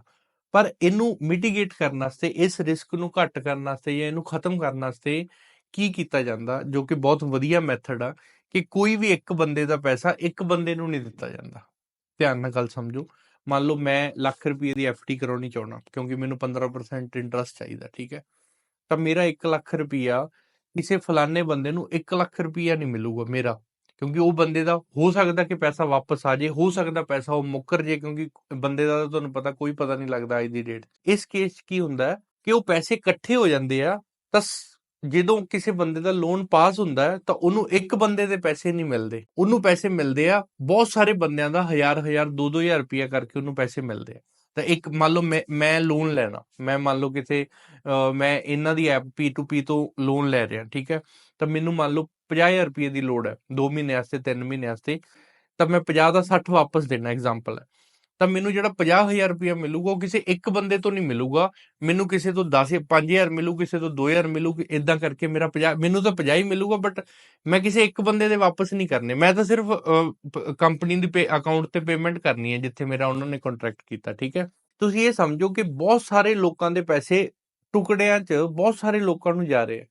ਪਰ ਇਹਨੂੰ ਮਿਟੀਗੇਟ ਕਰਨ ਵਾਸਤੇ, ਇਸ ਰਿਸਕ ਨੂੰ ਘੱਟ ਕਰਨ ਵਾਸਤੇ ਜਾਂ ਇਹਨੂੰ ਖਤਮ ਕਰਨ ਵਾਸਤੇ ਕੀ ਕੀਤਾ ਜਾਂਦਾ, ਜੋ ਕਿ ਬਹੁਤ ਵਧੀਆ ਮੈਥਡ ਆ, ਕਿ ਕੋਈ ਵੀ ਇੱਕ ਬੰਦੇ ਦਾ ਪੈਸਾ ਇੱਕ ਬੰਦੇ ਨੂੰ ਨਹੀਂ ਦਿੱਤਾ ਜਾਂਦਾ। ਧਿਆਨ ਨਾਲ ਗੱਲ ਸਮਝੋ। ਮੰਨ ਲਓ ਮੈਂ ਲੱਖ ਰੁਪਏ ਦੀ ਐਫਡੀ ਕਰਾਉਣੀ ਚਾਹੁੰਦਾ, ਕਿਉਂਕਿ ਮੈਨੂੰ 15% ਇੰਟਰਸਟ ਚਾਹੀਦਾ, ਠੀਕ ਹੈ। ਤਾਂ ਮੇਰਾ 1 ਲੱਖ ਰੁਪਿਆ ਕਿਸੇ ਫਲਾਣੇ ਬੰਦੇ ਨੂੰ 1 ਲੱਖ ਰੁਪਿਆ ਨਹੀਂ ਮਿਲੂਗਾ ਮੇਰਾ, ਕਿਉਂਕਿ ਉਹ ਬੰਦੇ ਦਾ ਹੋ ਸਕਦਾ ਕਿ ਪੈਸਾ ਵਾਪਸ ਆ ਜੇ ਹੋ ਸਕਦਾ ਪੈਸਾ ਉਹ ਮੁੱਕਰ ਜੇ ਕਿਉਂਕਿ ਬੰਦੇ ਦਾ ਤੁਹਾਨੂੰ ਪਤਾ ਕੋਈ ਪਤਾ ਨਹੀਂ ਲੱਗਦਾ ਅੱਜ ਦੀ ਡੇਟ ਇਸ ਕੇਸ 'ਚ ਕੀ ਹੁੰਦਾ ਹੈ ਕਿ ਉਹ ਪੈਸੇ ਇਕੱਠੇ ਹੋ ਜਾਂਦੇ ਆ, ਤਾਂ ਜਦੋਂ ਕਿਸੇ ਬੰਦੇ ਦਾ ਲੋਨ ਪਾਸ ਹੁੰਦਾ ਹੈ, ਤਾਂ ਉਹਨੂੰ ਇੱਕ ਬੰਦੇ ਦੇ ਪੈਸੇ ਨਹੀਂ ਮਿਲਦੇ। ਉਹਨੂੰ ਪੈਸੇ ਮਿਲਦੇ ਆ, ਬਹੁਤ ਸਾਰੇ ਬੰਦਿਆਂ ਦਾ ਹਜ਼ਾਰ ਹਜ਼ਾਰ 2-2000 ਰੁਪਇਆ ਕਰਕੇ ਉਹਨੂੰ ਪੈਸੇ ਮਿਲਦੇ ਆ। ਤਾਂ ਇੱਕ ਮੰਨ ਲਓ ਮੈਂ ਲੋਨ ਲੈਣਾ, ਮੈਂ ਮੰਨ ਲਓ ਕਿਤੇ ਮੈਂ ਇਹਨਾਂ ਦੀ ਐਪ P2P ਤੋਂ ਲੋਨ ਲੈ ਰਿਹਾ, ਠੀਕ ਹੈ, ਤਾਂ ਮੈਨੂੰ ਮੰਨ ਲਓ 50000 ਰੁਪਏ ਦੀ ਲੋੜ ਹੈ 2 ਮਹੀਨੇ ਵਾਸਤੇ 3 ਮਹੀਨੇ ਵਾਸਤੇ, ਤਾਂ ਮੈਂ 50 ਦਾ 60 ਵਾਪਸ ਦੇਣਾ ਐਗਜ਼ਾਮਪਲ ਹੈ। ਤਾਂ ਮੈਨੂੰ ਜਿਹੜਾ 50000 ਰੁਪਇਆ ਮਿਲੂਗਾ, ਉਹ ਕਿਸੇ ਇੱਕ ਬੰਦੇ ਤੋਂ ਨਹੀਂ ਮਿਲੂਗਾ। ਮੈਨੂੰ ਕਿਸੇ ਤੋਂ 10 5000 ਮਿਲੂ, ਕਿਸੇ ਤੋਂ 2000 ਮਿਲੂ ਇਦਾਂ ਕਰਕੇ ਮੇਰਾ 50 ਮੈਨੂੰ ਤਾਂ 50 ਹੀ ਮਿਲੂਗਾ ਬਟ ਮੈਂ ਕਿਸੇ ਇੱਕ ਬੰਦੇ ਦੇ ਵਾਪਸ ਨਹੀਂ ਕਰਨੇ। ਮੈਂ ਤਾਂ ਸਿਰਫ ਕੰਪਨੀ ਦੀ ਅਕਾਊਂਟ ਤੇ ਪੇਮੈਂਟ ਕਰਨੀ ਹੈ, ਜਿੱਥੇ ਮੇਰਾ ਉਹਨਾਂ ਨੇ ਕੰਟਰੈਕਟ ਕੀਤਾ, ਠੀਕ ਹੈ? ਤੁਸੀਂ ਇਹ ਸਮਝੋ ਕਿ ਬਹੁਤ ਸਾਰੇ ਲੋਕਾਂ ਦੇ ਪੈਸੇ ਟੁਕੜਿਆਂ 'ਚ ਬਹੁਤ ਸਾਰੇ ਲੋਕਾਂ ਨੂੰ ਜਾ ਰਹੇ ਆ।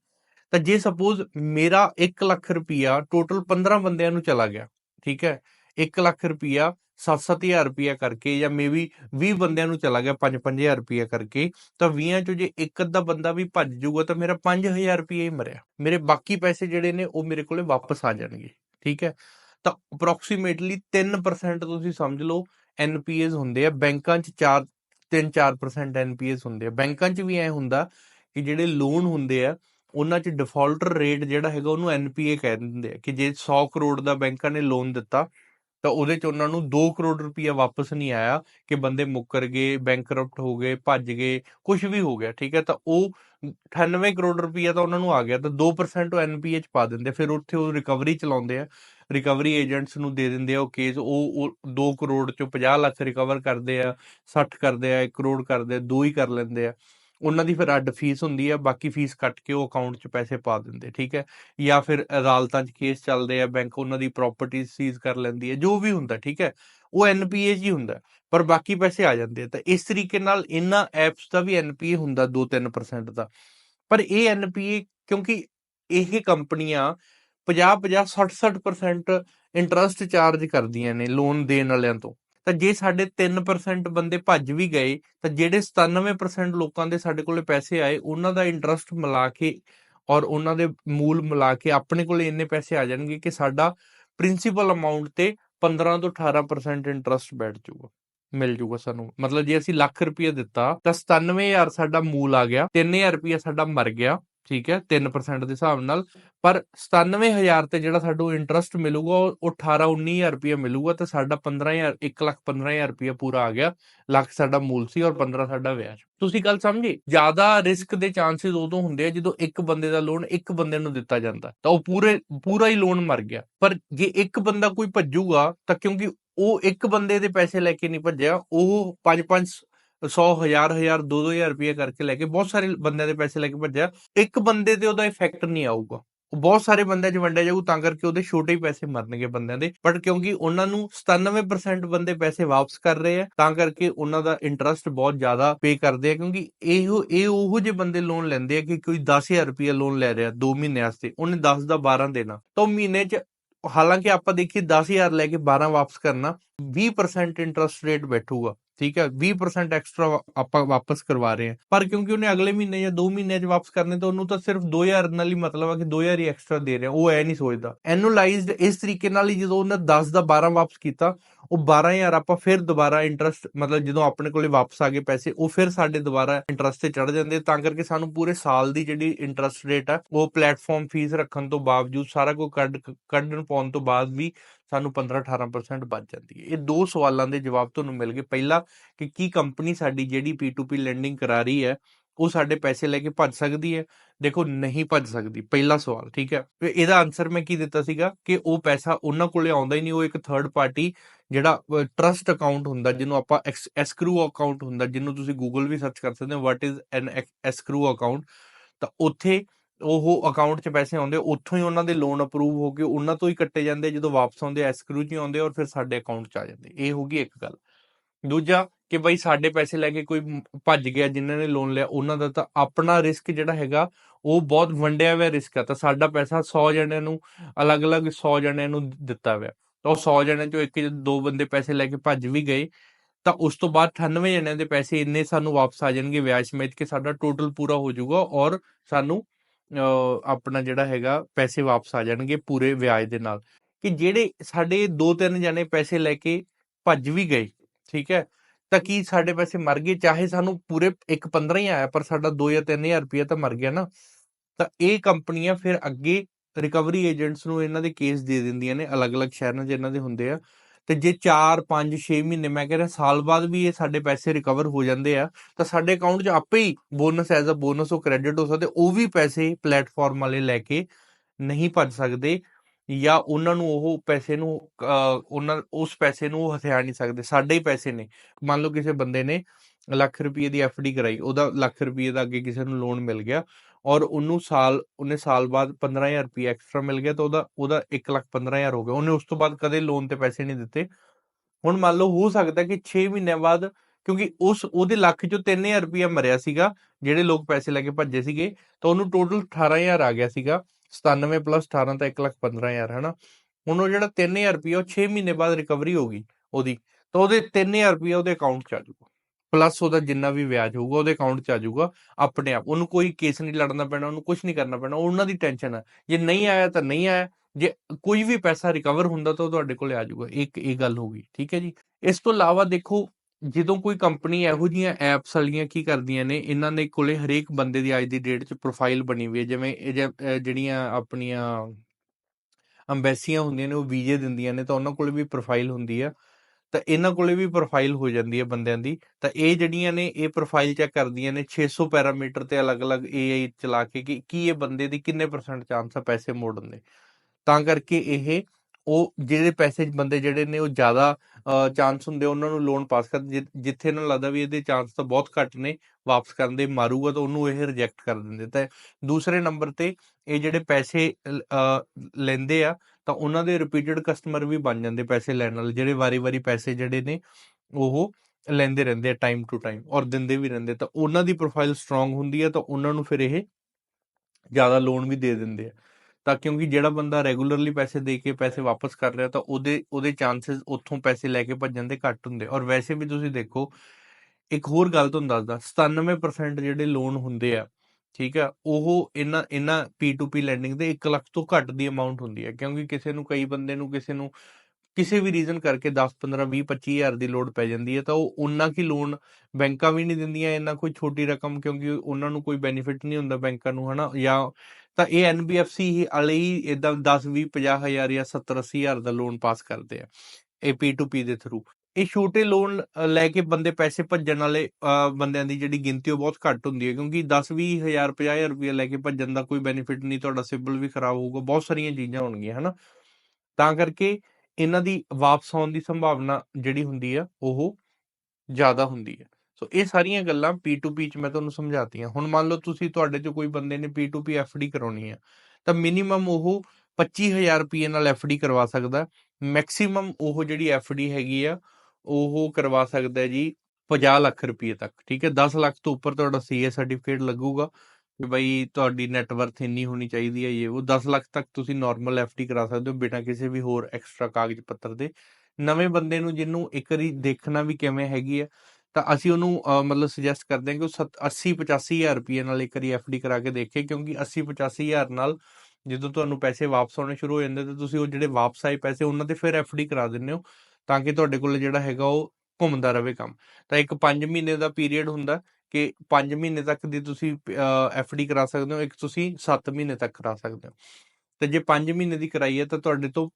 ਤਾਂ ਜੇ ਸਪੋਜ਼ ਮੇਰਾ 1 ਲੱਖ ਰੁਪਇਆ ਟੋਟਲ 15 ਬੰਦਿਆਂ ਨੂੰ ਚਲਾ ਗਿਆ, ਠੀਕ ਹੈ? 1 ਲੱਖ ਰੁਪਇਆ 7-7000 ਰੁਪਿਆ ਕਰਕੇ ਜਾਂ ਮੇਬੀ 20 ਬੰਦਿਆਂ ਨੂੰ ਚਲਾ ਗਿਆ 5-5000 ਰੁਪਿਆ ਕਰਕੇ, ਤਾਂ 20 ਚੋਂ ਜੇ ਇੱਕ ਅੱਧਾ ਬੰਦਾ ਵੀ ਭੱਜ ਜਾਊਗਾ ਤਾਂ ਮੇਰਾ 5000 ਰੁਪਿਆ ਹੀ ਮਰਿਆ। ਮੇਰੇ ਬਾਕੀ ਪੈਸੇ ਜਿਹੜੇ ਨੇ ਉਹ ਮੇਰੇ ਕੋਲੇ ਵਾਪਸ ਆ ਜਾਣਗੇ, ਠੀਕ ਹੈ? ਤਾਂ ਅਪਰੋਕਸੀਮੇਟਲੀ 3% ਤੁਸੀਂ ਸਮਝ ਲਓ ਐਨਪੀਐਸ ਹੁੰਦੇ ਆ, ਬੈਂਕਾਂ 'ਚ 4 3-4% ਐਨਪੀਐਸ ਹੁੰਦੇ ਆ। ਬੈਂਕਾਂ 'ਚ ਵੀ ਐ ਹੁੰਦਾ ਕਿ ਜਿਹੜੇ ਲੋਨ ਹੁੰਦੇ ਆ, ਉਹਨਾਂ 'ਚ ਡਿਫਾਲਟਰ ਰੇਟ ਜਿਹੜਾ ਹੈਗਾ ਉਹਨੂੰ ਐਨਪੀਏ ਕਹਿ ਦਿੰਦੇ ਆ ਕਿ ਜੇ 100 ਕਰੋੜ ਦਾ ਬੈਂਕਾਂ ਨੇ ਲੋਨ ਦਿੱਤਾ ਤਾਂ ਉਹਦੇ 'ਚ ਉਹਨਾਂ ਨੂੰ 2 ਕਰੋੜ ਰੁਪਈਆ ਵਾਪਸ ਨਹੀਂ ਆਇਆ ਕਿ ਬੰਦੇ ਮੁੱਕਰ ਗਏ ਬੈਂਕਰਪਟ ਹੋ ਗਏ, ਭੱਜ ਗਏ ਕੁਝ ਵੀ ਹੋ ਗਿਆ, ਠੀਕ ਹੈ? ਤਾਂ ਉਹ 98 ਕਰੋੜ ਰੁਪਈਆ ਤਾਂ ਉਹਨਾਂ ਨੂੰ ਆ ਗਿਆ, ਤਾਂ 2% ਉਹ ਐਨਪੀਏ 'ਚ ਪਾ ਦਿੰਦੇ, ਫਿਰ ਉੱਥੇ ਉਹ ਰਿਕਵਰੀ ਚਲਾਉਂਦੇ ਆ ਰਿਕਵਰੀ ਏਜੰਟਸ ਨੂੰ ਦੇ ਦਿੰਦੇ ਆ ਉਹ ਕੇਸ ਉਹ 2 ਕਰੋੜ ਚੋਂ 50 ਲੱਖ ਰਿਕਵਰ ਕਰਦੇ ਆ 60 ਕਰਦੇ ਆ 1 ਕਰੋੜ ਕਰਦੇ ਆ, ਦੋ ਹੀ ਕਰ ਲੈਂਦੇ ਆ। ਉਹਨਾਂ ਦੀ ਫਿਰ ਅੱਡ ਫੀਸ ਹੁੰਦੀ ਹੈ ਬਾਕੀ ਫੀਸ ਕੱਟ ਕੇ ਉਹ ਅਕਾਊਂਟ 'ਚ ਪੈਸੇ ਪਾ ਦਿੰਦੇ, ਠੀਕ ਹੈ? ਜਾਂ ਫਿਰ ਅਦਾਲਤਾਂ 'ਚ ਕੇਸ ਚੱਲਦੇ ਆ ਬੈਂਕ ਉਹਨਾਂ ਦੀ ਪ੍ਰਾਪਰਟੀ ਸੀਜ਼ ਕਰ ਲੈਂਦੀ ਹੈ, ਜੋ ਵੀ ਹੁੰਦਾ, ਠੀਕ ਹੈ? ਉਹ ਐਨਪੀਏ 'ਚ ਹੀ ਹੁੰਦਾ, ਪਰ ਬਾਕੀ ਪੈਸੇ ਆ ਜਾਂਦੇ ਤਾਂ ਇਸ ਤਰੀਕੇ ਨਾਲ ਇਹਨਾਂ ਐਪਸ ਦਾ ਵੀ ਐਨਪੀਏ ਹੁੰਦਾ 2-3% ਦਾ। ਪਰ ਇਹ ਐਨਪੀਏ ਕਿਉਂਕਿ ਇਹ ਕੰਪਨੀਆਂ 50 50 60 60% ਇੰਟਰਸਟ ਚਾਰਜ ਕਰਦੀਆਂ ਨੇ ਲੋਨ ਦੇਣ ਵਾਲਿਆਂ ਤੋਂ। ਤਾਂ ਜੇ ਸਾਡੇ 3% ਬੰਦੇ ਭੱਜ ਵੀ ਗਏ, ਤਾਂ ਜਿਹੜੇ 97% ਲੋਕਾਂ ਦੇ ਸਾਡੇ ਕੋਲੇ ਪੈਸੇ ਆਏ, ਉਹਨਾਂ ਦਾ ਇੰਟਰਸਟ ਮਿਲਾ ਕੇ ਔਰ ਉਹਨਾਂ ਦੇ ਮੂਲ ਮਿਲਾ ਕੇ ਆਪਣੇ ਕੋਲੇ ਇੰਨੇ ਪੈਸੇ ਆ ਜਾਣਗੇ ਕਿ ਸਾਡਾ ਪ੍ਰਿੰਸੀਪਲ ਅਮਾਉਂਟ ਤੇ 15 ਤੋਂ 18% ਇੰਟਰਸਟ ਬੈਠ ਜਾਊਗਾ, ਮਿਲ ਜੂਗਾ ਸਾਨੂੰ। ਮਤਲਬ ਜੇ ਅਸੀਂ ਲੱਖ ਰੁਪਏ ਦਿੱਤਾ, ਤਾਂ 97000 ਸਾਡਾ ਮੂਲ ਆ ਗਿਆ 3000 ਰੁਪਏ ਸਾਡਾ ਮਰ ਗਿਆ ਠੀਕ ਹੈ 3% ਦੇ ਹਿਸਾਬ ਨਾਲ। ਪਰ 97000 ਤੇ ਜਿਹੜਾ ਸਾਨੂੰ ਇੰਟਰਸਟ ਮਿਲੂਗਾ, ਉਹ 18 19000 ਰੁਪਏ ਮਿਲੂਗਾ ਤੇ ਸਾਡਾ 15000 1 ਲੱਖ 15000 ਰੁਪਏ ਪੂਰਾ ਆ ਗਿਆ। ਲੱਖ ਸਾਡਾ ਮੂਲ ਸੀ ਔਰ 15 ਸਾਡਾ ਵਿਆਜ। ਤੁਸੀਂ ਗੱਲ ਸਮਝੇ? ਜ਼ਿਆਦਾ ਰਿਸਕ ਦੇ ਚਾਂਸਸ ਉਦੋਂ ਹੁੰਦੇ ਆ ਜਦੋਂ ਇੱਕ ਬੰਦੇ ਦਾ ਲੋਨ ਇੱਕ ਬੰਦੇ ਨੂੰ ਦਿੱਤਾ ਜਾਂਦਾ। ਤਾਂ ਉਹ ਪੂਰੇ, ਪੂਰਾ ਹੀ ਲੋਨ ਮਰ ਗਿਆ। ਪਰ ਜੇ ਇੱਕ ਬੰਦਾ ਕੋਈ ਭੱਜੂਗਾ, ਤਾਂ ਕਿਉਂਕਿ ਉਹ ਇੱਕ ਬੰਦੇ ਦੇ ਪੈਸੇ ਲੈ ਕੇ ਨਹੀਂ ਭੱਜਿਆ, ਉਹ 5-5 100 ਹਜ਼ਾਰ ਹਜ਼ਾਰ 2-2000 ਰੁਪਏ ਕਰਕੇ ਲੈ ਕੇ ਬਹੁਤ ਸਾਰੇ ਬੰਦਿਆਂ ਦੇ ਪੈਸੇ ਲੈ ਕੇ ਭੱਜਿਆ। ਇੱਕ ਬੰਦੇ ਤੇ ਉਹਦਾ ਇਫੈਕਟ ਨਹੀਂ ਆਊਗਾ। ਉਹ ਬਹੁਤ ਸਾਰੇ ਬੰਦਿਆਂ 'ਚ ਵੰਡਿਆ ਜਾਊ ਤਾਂ ਕਰਕੇ ਉਹਦੇ ਛੋਟੇ ਹੀ ਪੈਸੇ ਮਰਨਗੇ ਬੰਦਿਆਂ ਦੇ। ਬਟ ਕਿਉਂਕਿ ਉਹਨਾਂ ਨੂੰ 97% ਬੰਦੇ ਪੈਸੇ ਵਾਪਸ ਕਰ ਰਹੇ ਆ, ਤਾਂ ਕਰਕੇ ਉਹਨਾਂ ਦਾ ਇੰਟਰਸਟ ਬਹੁਤ ਜ਼ਿਆਦਾ ਪੇ ਕਰਦੇ ਆ। ਕਿਉਂਕਿ ਇਹੋ ਇਹ ਉਹੋ ਜਿਹੇ ਬੰਦੇ ਲੋਨ ਲੈਂਦੇ ਆ ਕਿ ਕੋਈ 10000 ਰੁਪਏ ਲੋਨ ਲੈ ਰਿਹਾ 2 ਮਹੀਨੇ ਵਾਸਤੇ। ਉਹਨੇ 10 ਦਾ 12 ਦੇਣਾ। ਤਾਂ ਉਹ ਮਹੀਨੇ 'ਚ ਹਾਲਾਂਕਿ ਆਪਾਂ ਦੇਖੀਏ 10000 ਲੈ ਕੇ 12 ਵਾਪਸ ਕਰਨਾ 20% ਇੰਟਰਸਟ ਰੇਟ ਬੈਠੂਗਾ। ਠੀਕ ਹੈ 20% ਐਕਸਟਰਾ ਆਪਾਂ ਵਾਪਸ ਕਰਵਾ ਰਹੇ ਹਾਂ। ਪਰ ਕਿਉਂਕਿ ਉਹਨੇ ਅਗਲੇ ਮਹੀਨੇ ਜਾਂ 2 ਮਹੀਨਿਆਂ 'ਚ ਵਾਪਸ ਕਰਨੇ, ਤਾਂ ਉਹਨੂੰ ਤਾਂ ਸਿਰਫ 2000 ਨਾਲ ਹੀ ਮਤਲਬ ਆ ਕਿ 2000 ਹੀ ਐਕਸਟਰਾ ਦੇ ਰਿਹਾ। ਉਹ ਐ ਨਹੀਂ ਸੋਚਦਾ। ਐਨੂਅਲਾਈਜ਼ਡ ਇਸ ਤਰੀਕੇ ਨਾਲ ਹੀ ਜਦੋਂ ਉਹਨੇ 10 ਦਾ 12 ਵਾਪਸ ਕੀਤਾ ਉਹ 12000 ਆਪਾਂ ਫਿਰ ਦੁਬਾਰਾ ਇੰਟਰਸਟ ਮਤਲਬ ਜਦੋਂ ਆਪਣੇ ਕੋਲੇ ਵਾਪਸ ਆ ਗਏ ਪੈਸੇ, ਉਹ ਫਿਰ ਸਾਡੇ ਦੁਬਾਰਾ ਇੰਟਰਸਟ ਤੇ ਚੜ ਜਾਂਦੇ ਤਾਂ ਕਰਕੇ ਸਾਨੂੰ ਪੂਰੇ ਸਾਲ ਦੀ ਜਿਹੜੀ ਇੰਟਰਸਟ ਰੇਟ ਆ, ਉਹ ਪਲੇਟਫਾਰਮ ਫੀਸ ਰੱਖਣ ਤੋਂ ਬਾਵਜੂਦ ਸਾਰਾ ਕੁਝ ਕੱਢ ਕੱਢਣ ਪਾਉਣ ਤੋਂ ਬਾਅਦ ਵੀ ਸਾਨੂੰ 15-18% ਬਚ ਜਾਂਦੀ ਹੈ। ਇਹ ਦੋ ਸਵਾਲਾਂ ਦੇ ਜਵਾਬ ਤੁਹਾਨੂੰ ਮਿਲ ਗਏ। ਪਹਿਲਾ ਕਿ ਕੀ ਕੰਪਨੀ ਸਾਡੀ ਜਿਹੜੀ P2P ਲੈਂਡਿੰਗ ਕਰਾ ਰਹੀ ਹੈ ਉਹ ਸਾਡੇ ਪੈਸੇ ਲੈ ਕੇ ਭੱਜ ਸਕਦੀ ਹੈ। ਦੇਖੋ, ਨਹੀਂ ਭੱਜ ਸਕਦੀ, ਪਹਿਲਾ ਸਵਾਲ, ਠੀਕ ਹੈ। ਤੇ ਇਹਦਾ ਆਨਸਰ ਮੈਂ ਕੀ ਦਿੱਤਾ ਸੀਗਾ ਕਿ ਉਹ ਪੈਸਾ ਉਹਨਾਂ ਕੋਲੇ ਆਉਂਦਾ ਹੀ ਨਹੀਂ, ਉਹ ਇੱਕ ਥਰਡ ਪਾਰਟੀ ਜਿਹੜਾ ਟਰਸਟ ਅਕਾਊਂਟ ਹੁੰਦਾ, ਜਿਹਨੂੰ ਆਪਾਂ ਐਸਕਰੂ ਅਕਾਊਂਟ ਹੁੰਦਾ, ਜਿਹਨੂੰ ਤੁਸੀਂ ਗੂਗਲ ਵੀ ਸਰਚ ਕਰ ਸਕਦੇ ਹੋ what is an escrow account ਤਾਂ ਉੱਥੇ ਉਹ ਅਕਾਊਂਟ 'ਚ ਪੈਸੇ ਆਉਂਦੇ, ਉੱਥੋਂ ਹੀ ਉਹਨਾਂ ਦੇ ਲੋਨ ਅਪਰੂਵ ਹੋ ਕੇ ਉਹਨਾਂ ਤੋਂ ਹੀ ਕੱਟੇ ਜਾਂਦੇ ਜਦੋਂ ਵਾਪਸ ਆਉਂਦੇ ਐਸਕਰੂ 'ਚ ਹੀ ਆਉਂਦੇ ਔਰ ਫਿਰ ਸਾਡੇ ਅਕਾਊਂਟ 'ਚ ਆ ਜਾਂਦੇ ਇਹ ਹੋ ਗਈ ਇੱਕ ਗੱਲ। ਦੂਜਾ ਕਿ ਬਈ ਸਾਡੇ ਪੈਸੇ ਲੈ ਕੇ ਕੋਈ ਭੱਜ ਗਿਆ ਜਿਨ੍ਹਾਂ ਨੇ ਲੋਨ ਲਿਆ ਉਹਨਾਂ ਦਾ ਤਾਂ ਆਪਣਾ ਰਿਸਕ ਜਿਹੜਾ ਹੈਗਾ ਉਹ ਬਹੁਤ ਵੰਡਿਆ ਹੋਇਆ ਰਿਸਕ ਆ। ਤਾਂ ਸਾਡਾ ਪੈਸਾ 100 ਜਣਿਆਂ ਨੂੰ ਅਲੱਗ-ਅਲੱਗ 100 ਜਣਿਆਂ ਨੂੰ ਦਿੱਤਾ ਹੋਇਆ। ਤਾਂ ਉਹ 100 ਜਣਿਆਂ ਚੋਂ ਇੱਕ ਦੋ ਬੰਦੇ ਪੈਸੇ ਲੈ ਕੇ ਭੱਜ ਵੀ ਗਏ ਤਾਂ ਉਸ ਤੋਂ ਬਾਅਦ 98 ਜਣਿਆਂ ਦੇ ਪੈਸੇ ਇੰਨੇ ਸਾਨੂੰ ਵਾਪਸ ਆ ਜਾਣਗੇ ਵਿਆਜ ਸਮੇਤ ਕਿ ਸਾਡਾ ਟੋਟਲ ਪੂਰਾ ਹੋ ਜਾਊਗਾ ਔਰ ਸਾਨੂੰ ਅ, ਆਪਣਾ ਜਿਹੜਾ ਹੈਗਾ ਪੈਸੇ ਵਾਪਸ ਆ ਜਾਣਗੇ ਪੂਰੇ ਵਿਆਜ ਦੇ ਨਾਲ। ਕਿ ਜਿਹੜੇ ਸਾਡੇ ਦੋ ਤਿੰਨ ਜਣੇ ਪੈਸੇ ਲੈ ਕੇ ਭੱਜ ਵੀ ਗਏ ਠੀਕ ਹੈ? ਤਾਂ ਕੀ ਸਾਡੇ ਪੈਸੇ ਮਰ ਗਏ? ਚਾਹੇ ਸਾਨੂੰ ਪੂਰੇ ਇੱਕ 15 ਹੀ ਆਇਆ, ਪਰ ਸਾਡਾ 2 ਜਾਂ 3000 ਰੁਪਏ ਤਾਂ ਮਰ ਗਿਆ ਨਾ। ਤਾਂ ਇਹ ਕੰਪਨੀਆਂ ਫਿਰ ਅੱਗੇ ਰਿਕਵਰੀ ਏਜੰਟਸ ਨੂੰ ਇਹਨਾਂ ਦੇ ਕੇਸ ਦੇ ਦਿੰਦੀਆਂ ਨੇ ਅਲੱਗ-ਅਲੱਗ ਸ਼ਹਿਰਾਂ 'ਚ ਇਹਨਾਂ ਦੇ ਹੁੰਦੇ ਆ। ਤੇ ਜੇ 4 5 6 ਮਹੀਨੇ ਮੈਂ ਕਹਿ ਰਿਹਾ ਸਾਲ ਬਾਅਦ ਵੀ ਇਹ ਸਾਡੇ ਪੈਸੇ ਰਿਕਵਰ ਹੋ ਜਾਂਦੇ ਆ, ਤਾਂ ਸਾਡੇ ਅਕਾਊਂਟ 'ਚ ਆਪੇ ਹੀ ਬੋਨਸ ਐਜ਼ ਅ ਬੋਨਸ ਉਹ ਕ੍ਰੈਡਿਟ ਹੋ ਸਕਦੇ, ਉਹ ਵੀ ਪੈਸੇ ਪਲੇਟਫਾਰਮ ਵਾਲੇ ਲੈ ਕੇ ਨਹੀਂ ਭੱਜ ਸਕਦੇ। ਜਾਂ ਉਹਨਾਂ ਨੂੰ ਉਹ ਪੈਸੇ ਨੂੰ ਉਹਨਾਂ, ਉਸ ਪੈਸੇ ਨੂੰ ਉਹ ਹਥਿਆ ਨਹੀਂ ਸਕਦੇ, ਸਾਡੇ ਹੀ ਪੈਸੇ ਨੇ। ਮੰਨ ਲਓ ਕਿਸੇ ਬੰਦੇ ਨੇ ਲੱਖ ਰੁਪਏ ਦੀ ਡੀ ਕਰਾਈ, ਉਹਦਾ ਲੱਖ ਰੁਪਏ ਦਾ ਅੱਗੇ ਕਿਸੇ ਨੂੰ ਲੋਨ ਮਿਲ ਗਿਆ ਔਰ ਉਹਨੂੰ ਸਾਲ, ਉਹਨੇ ਸਾਲ ਬਾਅਦ 15000 ਰੁਪਏ ਐਕਸਟਰਾ ਮਿਲ ਗਿਆ ਤਾਂ ਉਹਦਾ ਉਹਦਾ 1 ਲੱਖ 15000 ਹੋ ਗਿਆ। ਉਹਨੇ ਉਸ ਤੋਂ ਬਾਅਦ ਕਦੇ ਲੋਨ ਤੇ ਪੈਸੇ ਨਹੀਂ ਦਿੱਤੇ। ਹੁਣ ਮੰਨ ਲਓ ਹੋ ਸਕਦਾ ਕਿ 6 ਮਹੀਨਿਆਂ ਬਾਅਦ, ਕਿਉਂਕਿ ਉਸ, ਉਹਦੇ ਲੱਖ ਚੋਂ 3000 ਰੁਪਇਆ ਮਰਿਆ ਸੀਗਾ, ਜਿਹੜੇ ਲੋਕ ਪੈਸੇ ਲੈ ਕੇ ਭੱਜੇ ਸੀਗੇ, ਤਾਂ ਉਹਨੂੰ ਟੋਟਲ 18000 ਆ ਗਿਆ ਸੀਗਾ। 97 ਪਲੱਸ 18 ਤਾਂ 1 ਲੱਖ 15000 ਹਨਾ? ਹੁਣ ਉਹ ਜਿਹੜਾ 3000 ਰੁਪਇਆ ਉਹ 6 ਮਹੀਨੇ ਬਾਅਦ ਰਿਕਵਰੀ ਹੋ ਗਈ ਉਹਦੀ, ਤਾਂ ਉਹਦੇ 3000 ਰੁਪਇਆ ਉਹਦੇ ਅਕਾਊਂਟ 'ਚ ਆ ਜਾਊਗਾ। ਪਲੱਸ ਉਹਦਾ ਜਿੰਨਾ ਵੀ ਵਿਆਜ ਹੋਊਗਾ, ਉਹਦੇ ਅਕਾਊਂਟ 'ਚ ਆ ਜਾਊਗਾ ਆਪਣੇ ਆਪ। ਉਹਨੂੰ ਕੋਈ ਕੇਸ ਨਹੀਂ ਲੜਨਾ ਪੈਣਾ, ਉਹਨੂੰ ਕੁਝ ਨਹੀਂ ਕਰਨਾ ਪੈਣਾ, ਉਹਨਾਂ ਦੀ ਟੈਨਸ਼ਨ ਹੈ ਜੇ ਨਹੀਂ ਆਇਆ ਤਾਂ ਨਹੀਂ ਆਇਆ, ਜੇ ਕੋਈ ਵੀ ਪੈਸਾ ਰਿਕਵਰ ਹੁੰਦਾ ਤਾਂ ਉਹ ਤੁਹਾਡੇ ਕੋਲੇ ਆ ਜਾਊਗਾ। ਇੱਕ, ਇਹ ਗੱਲ ਹੋ ਗਈ, ਠੀਕ ਹੈ ਜੀ? ਇਸ ਤੋਂ ਇਲਾਵਾ ਦੇਖੋ ਜਦੋਂ ਕੋਈ ਕੰਪਨੀ ਇਹੋ ਜੀਆਂ ਐਪਸ ਵਾਲੀਆਂ ਕੀ ਕਰਦੀਆਂ ਨੇ, ਇਹਨਾਂ ਦੇ ਕੋਲੇ ਹਰੇਕ ਬੰਦੇ ਦੀ ਅੱਜ ਦੀ ਡੇਟ 'ਚ ਪ੍ਰੋਫਾਈਲ ਬਣੀ ਹੋਈ ਹੈ, ਜਿਵੇਂ ਇਹ ਜੇ- ਜਿਹੜੀਆਂ ਆਪਣੀਆਂ ਅੰਬੈਸੀਆਂ ਹੁੰਦੀਆਂ ਨੇ, ਉਹ ਵੀਜ਼ੇ ਦਿੰਦੀਆਂ ਨੇ, ਤਾਂ ਉਹਨਾਂ ਕੋਲੇ ਵੀ ਪ੍ਰੋਫਾਈਲ ਹੁੰਦੀ ਆ। ਤਾਂ ਇਹਨਾਂ ਕੋਲੇ ਵੀ ਪ੍ਰੋਫਾਈਲ ਹੋ ਜਾਂਦੀ ਹੈ ਬੰਦਿਆਂ ਦੀ। ਤਾਂ ਇਹ ਜਿਹੜੀਆਂ ਨੇ, ਇਹ ਪ੍ਰੋਫਾਈਲ ਚੈੱਕ ਕਰਦੀਆਂ ਨੇ 600 ਪੈਰਾਮੀਟਰ ਤੇ ਅਲੱਗ-ਅਲੱਗ AI ਚਲਾ ਕੇ ਕਿ, ਕੀ ਇਹ ਬੰਦੇ ਦੀ ਕਿੰਨੇ ਪਰਸੈਂਟ ਚਾਂਸ ਆ ਪੈਸੇ ਮੋੜਨ ਦੇ। ਤਾਂ ਕਰਕੇ ਇਹ ਉਹ ਜਿਹੜੇ ਪੈਸੇ ਬੰਦੇ ਜਿਹੜੇ ਨੇ ਉਹ ਜ਼ਿਆਦਾ ਚਾਂਸ ਹੁੰਦੇ ਉਹਨਾਂ ਨੂੰ ਲੋਨ ਪਾਸ ਕਰ ਜਿੱਥੇ ਇਹਨਾਂ ਨੂੰ ਲੱਗਦਾ ਵੀ ਇਹਦੇ ਚਾਂਸ ਤਾਂ ਬਹੁਤ ਘੱਟ ਨੇ, ਵਾਪਸ ਕਰਨ ਦੇ ਮਾਰੂਗਾ ਤਾਂ ਉਹਨੂੰ ਇਹ ਰਿਜੈਕਟ ਕਰ ਦਿੰਦੇ। ਤਾਂ ਦੂਸਰੇ ਨੰਬਰ ਤੇ ਇਹ ਜਿਹੜੇ ਪੈਸੇ ਲੈਂਦੇ ਆ, ਤਾਂ ਉਹਨਾਂ ਦੇ ਰਿਪੀਟਡ ਕਸਟਮਰ ਵੀ ਬਣ ਜਾਂਦੇ ਪੈਸੇ ਲੈਣ ਵਾਲੇ ਜਿਹੜੇ ਵਾਰੀ-ਵਾਰੀ ਪੈਸੇ ਜਿਹੜੇ ਨੇ, ਉਹ ਲੈਂਦੇ ਰਹਿੰਦੇ ਆ ਟਾਈਮ ਟੂ ਟਾਈਮ ਔਰ ਦਿੰਦੇ ਵੀ ਰਹਿੰਦੇ। ਤਾਂ ਉਹਨਾਂ ਦੀ ਪ੍ਰੋਫਾਈਲ ਸਟਰੋਂਗ ਹੁੰਦੀ ਹੈ ਤਾਂ ਉਹਨਾਂ ਨੂੰ ਫਿਰ ਇਹ ਜ਼ਿਆਦਾ ਲੋਨ ਵੀ ਦੇ ਦਿੰਦੇ ਆ। ਤਾਂ ਕਿਉਂਕਿ ਜਿਹੜਾ ਬੰਦਾ ਰੈਗੂਲਰਲੀ ਪੈਸੇ ਦੇ ਕੇ ਪੈਸੇ ਵਾਪਸ ਕਰ ਰਿਹਾ ਤਾਂ ਉਹਦੇ ਉਹਦੇ ਚਾਂਸਸ ਉੱਥੋਂ ਪੈਸੇ ਲੈ ਕੇ ਭੱਜਣ ਦੇ ਘੱਟ ਹੁੰਦੇ। ਔਰ ਵੈਸੇ ਵੀ ਤੁਸੀਂ ਦੇਖੋ, ਇੱਕ ਹੋਰ ਗੱਲ ਤੁਹਾਨੂੰ ਦੱਸਦਾ 97% ਜਿਹੜੇ ਲੋਨ ਹੁੰਦੇ ਆ, ਠੀਕ ਆ, ਉਹ ਇਹਨਾਂ ਇਹਨਾਂ P2P ਲੈਂਡਿੰਗ ਦੇ 1 ਲੱਖ ਤੋਂ ਘੱਟ ਦੀ ਅਮਾਉਂਟ ਹੁੰਦੀ ਹੈ ਕਿਉਂਕਿ ਕਿਸੇ ਨੂੰ, ਕਈ ਬੰਦੇ ਨੂੰ, ਕਿਸੇ ਨੂੰ ਕਿਸੇ ਵੀ ਰੀਜ਼ਨ ਕਰਕੇ 10 15 20 25 ਹਜ਼ਾਰ ਦੀ ਲੋੜ ਪੈ ਜਾਂਦੀ ਹੈ ਤਾਂ ਉਹ ਉਹਨਾਂ ਕੀ ਲੋਨ ਬੈਂਕਾਂ ਵੀ ਨਹੀਂ ਦਿੰਦੀਆਂ ਇਹਨਾਂ ਕੋਈ ਛੋਟੀ ਰਕਮ ਕਿਉਂਕਿ ਉਹਨਾਂ ਨੂੰ ਕੋਈ ਬੈਨੀਫਿਟ ਨਹੀਂ ਹੁੰਦਾ ਬੈਂਕਾਂ ਨੂੰ, ਹਨਾ? ਜਾਂ ਤਾਂ ਇਹ NBFC ਹੀ ਵਾਲੇ ਹੀ ਇਦਾਂ 10 20 50 ਹਜ਼ਾਰ ਜਾਂ 70 80 ਹਜ਼ਾਰ ਦਾ ਲੋਨ ਪਾਸ ਕਰਦੇ ਆ, ਇਹ P2P ਦੇ ਥਰੂ ਇਹ ਛੋਟੇ ਲੋਨ ਲੈ ਕੇ ਬੰਦੇ ਪੈਸੇ ਭੱਜਣ ਵਾਲੇ ਬੰਦਿਆਂ ਦੀ ਜਿਹੜੀ ਗਿਣਤੀ ਉਹ ਬਹੁਤ ਘੱਟ ਹੁੰਦੀ ਹੈ, ਕਿਉਂਕਿ 10 20 ਹਜ਼ਾਰ 50 ਹਜ਼ਾਰ ਰੁਪਏ ਲੈ ਕੇ ਭੱਜਣ ਦਾ ਕੋਈ ਬੈਨੀਫਿਟ ਨਹੀਂ, ਤੁਹਾਡਾ ਸਿਬਲ ਵੀ ਖਰਾਬ ਹੋਊਗਾ, ਬਹੁਤ ਸਾਰੀਆਂ ਚੀਜ਼ਾਂ ਹੋਣਗੀਆਂ, ਹਨਾ। ਤਾਂ ਕਰਕੇ ਇਹਨਾਂ ਦੀ ਵਾਪਸ ਆਉਣ ਦੀ ਸੰਭਾਵਨਾ ਜਿਹੜੀ ਹੁੰਦੀ ਆ, ਉਹ ਜ਼ਿਆਦਾ ਹੁੰਦੀ ਹੈ ਸੋ ਇਹ ਸਾਰੀਆਂ ਗੱਲਾਂ P2P ਚ ਮੈਂ ਤੁਹਾਨੂੰ ਸਮਝਾਤੀਆਂ। ਹੁਣ ਮੰਨ ਲਓ ਤੁਸੀਂ ਤੁਹਾਡੇ ਚ ਕੋਈ ਬੰਦੇ ਨੇ P2P FD ਕਰਾਉਣੀ ਆ, ਤਾਂ ਮਿਨੀਮਮ ਉਹ 25000 ਰੁਪਏ ਨਾਲ FD ਕਰਵਾ ਸਕਦਾ। ਮੈਕਸਿਮਮ ਉਹ ਜਿਹੜੀ FD ਹੈਗੀ ਆ, ਉਹ ਕਰਵਾ ਸਕਦਾ ਜੀ 50 ਲੱਖ ਰੁਪਏ ਤੱਕ, ਠੀਕ ਹੈ? 10 ਲੱਖ ਤੋਂ ਉੱਪਰ ਤੁਹਾਡਾ ਸੀਏ ਸਰਟੀਫਿਕੇਟ ਲੱਗੂਗਾ ਕਿ ਬਈ ਤੁਹਾਡੀ ਨੈਟਵਰਥ ਇੰਨੀ ਹੋਣੀ ਚਾਹੀਦੀ ਹੈ ਇਹ ਉਹ 10 ਲੱਖ ਤੱਕ ਤੁਸੀਂ ਨਾਰਮਲ ਐਫਡੀ ਕਰਾ ਸਕਦੇ ਹੋ ਬਿਨਾਂ ਕਿਸੇ ਵੀ ਹੋਰ ਐਕਸਟਰਾ ਕਾਗਜ਼ ਪੱਤਰ ਦੇ। ਨਵੇਂ ਬੰਦੇ ਨੂੰ ਜਿਹਨੂੰ ਇੱਕ ਵਾਰੀ ਦੇਖਣਾ ਵੀ ਕਿਵੇਂ ਹੈਗੀ ਆ ਤਾਂ ਅਸੀਂ ਉਹਨੂੰ ਮਤਲਬ ਸੁਜੈਸਟ ਕਰਦੇ ਹਾਂ ਕਿ ਉਹ 80 85 ਰੁਪਏ ਨਾਲ ਇੱਕ ਵਾਰੀ ਐਫਡੀ ਕਰਾ ਕੇ ਦੇਖੇ, ਕਿਉਂਕਿ 80 85 ਨਾਲ ਜਦੋਂ ਤੁਹਾਨੂੰ ਪੈਸੇ ਵਾਪਸ ਆਉਣੇ ਸ਼ੁਰੂ ਹੋ ਜਾਂਦੇ ਤਾਂ ਤੁਸੀਂ ਉਹ ਜਿਹੜੇ ਵਾਪਸ ਆਏ ਪੈਸੇ, ਉਹਨਾਂ ਤੇ ਫਿਰ ਐਫਡੀ ਕਰਾ ਦਿੰਦੇ ਹੋ, ਤਾਂ ਕਿ ਤੁਹਾਡੇ ਕੋਲ ਜਿਹੜਾ ਹੈਗਾ ਉਹ ਘੁੰਮਦਾ ਰਹੇ ਕੰਮ। ਤਾਂ ਇੱਕ 5 ਮਹੀਨੇ ਦਾ ਪੀਰੀਅਡ ਹੁੰਦਾ ਕਿ 5 ਮਹੀਨੇ ਤੱਕ ਦੀ ਤੁਸੀਂ ਐਫਡੀ ਕਰਾ ਸਕਦੇ ਹੋ, ਇੱਕ ਤੁਸੀਂ 7 ਮਹੀਨੇ ਤੱਕ ਕਰਾ ਸਕਦੇ ਹੋ। ਤੇ ਜੇ 5 ਮਹੀਨੇ ਦੀ ਕਰਾਈ ਹੈ ਤਾਂ ਤੁਹਾਡੇ ਤੋਂ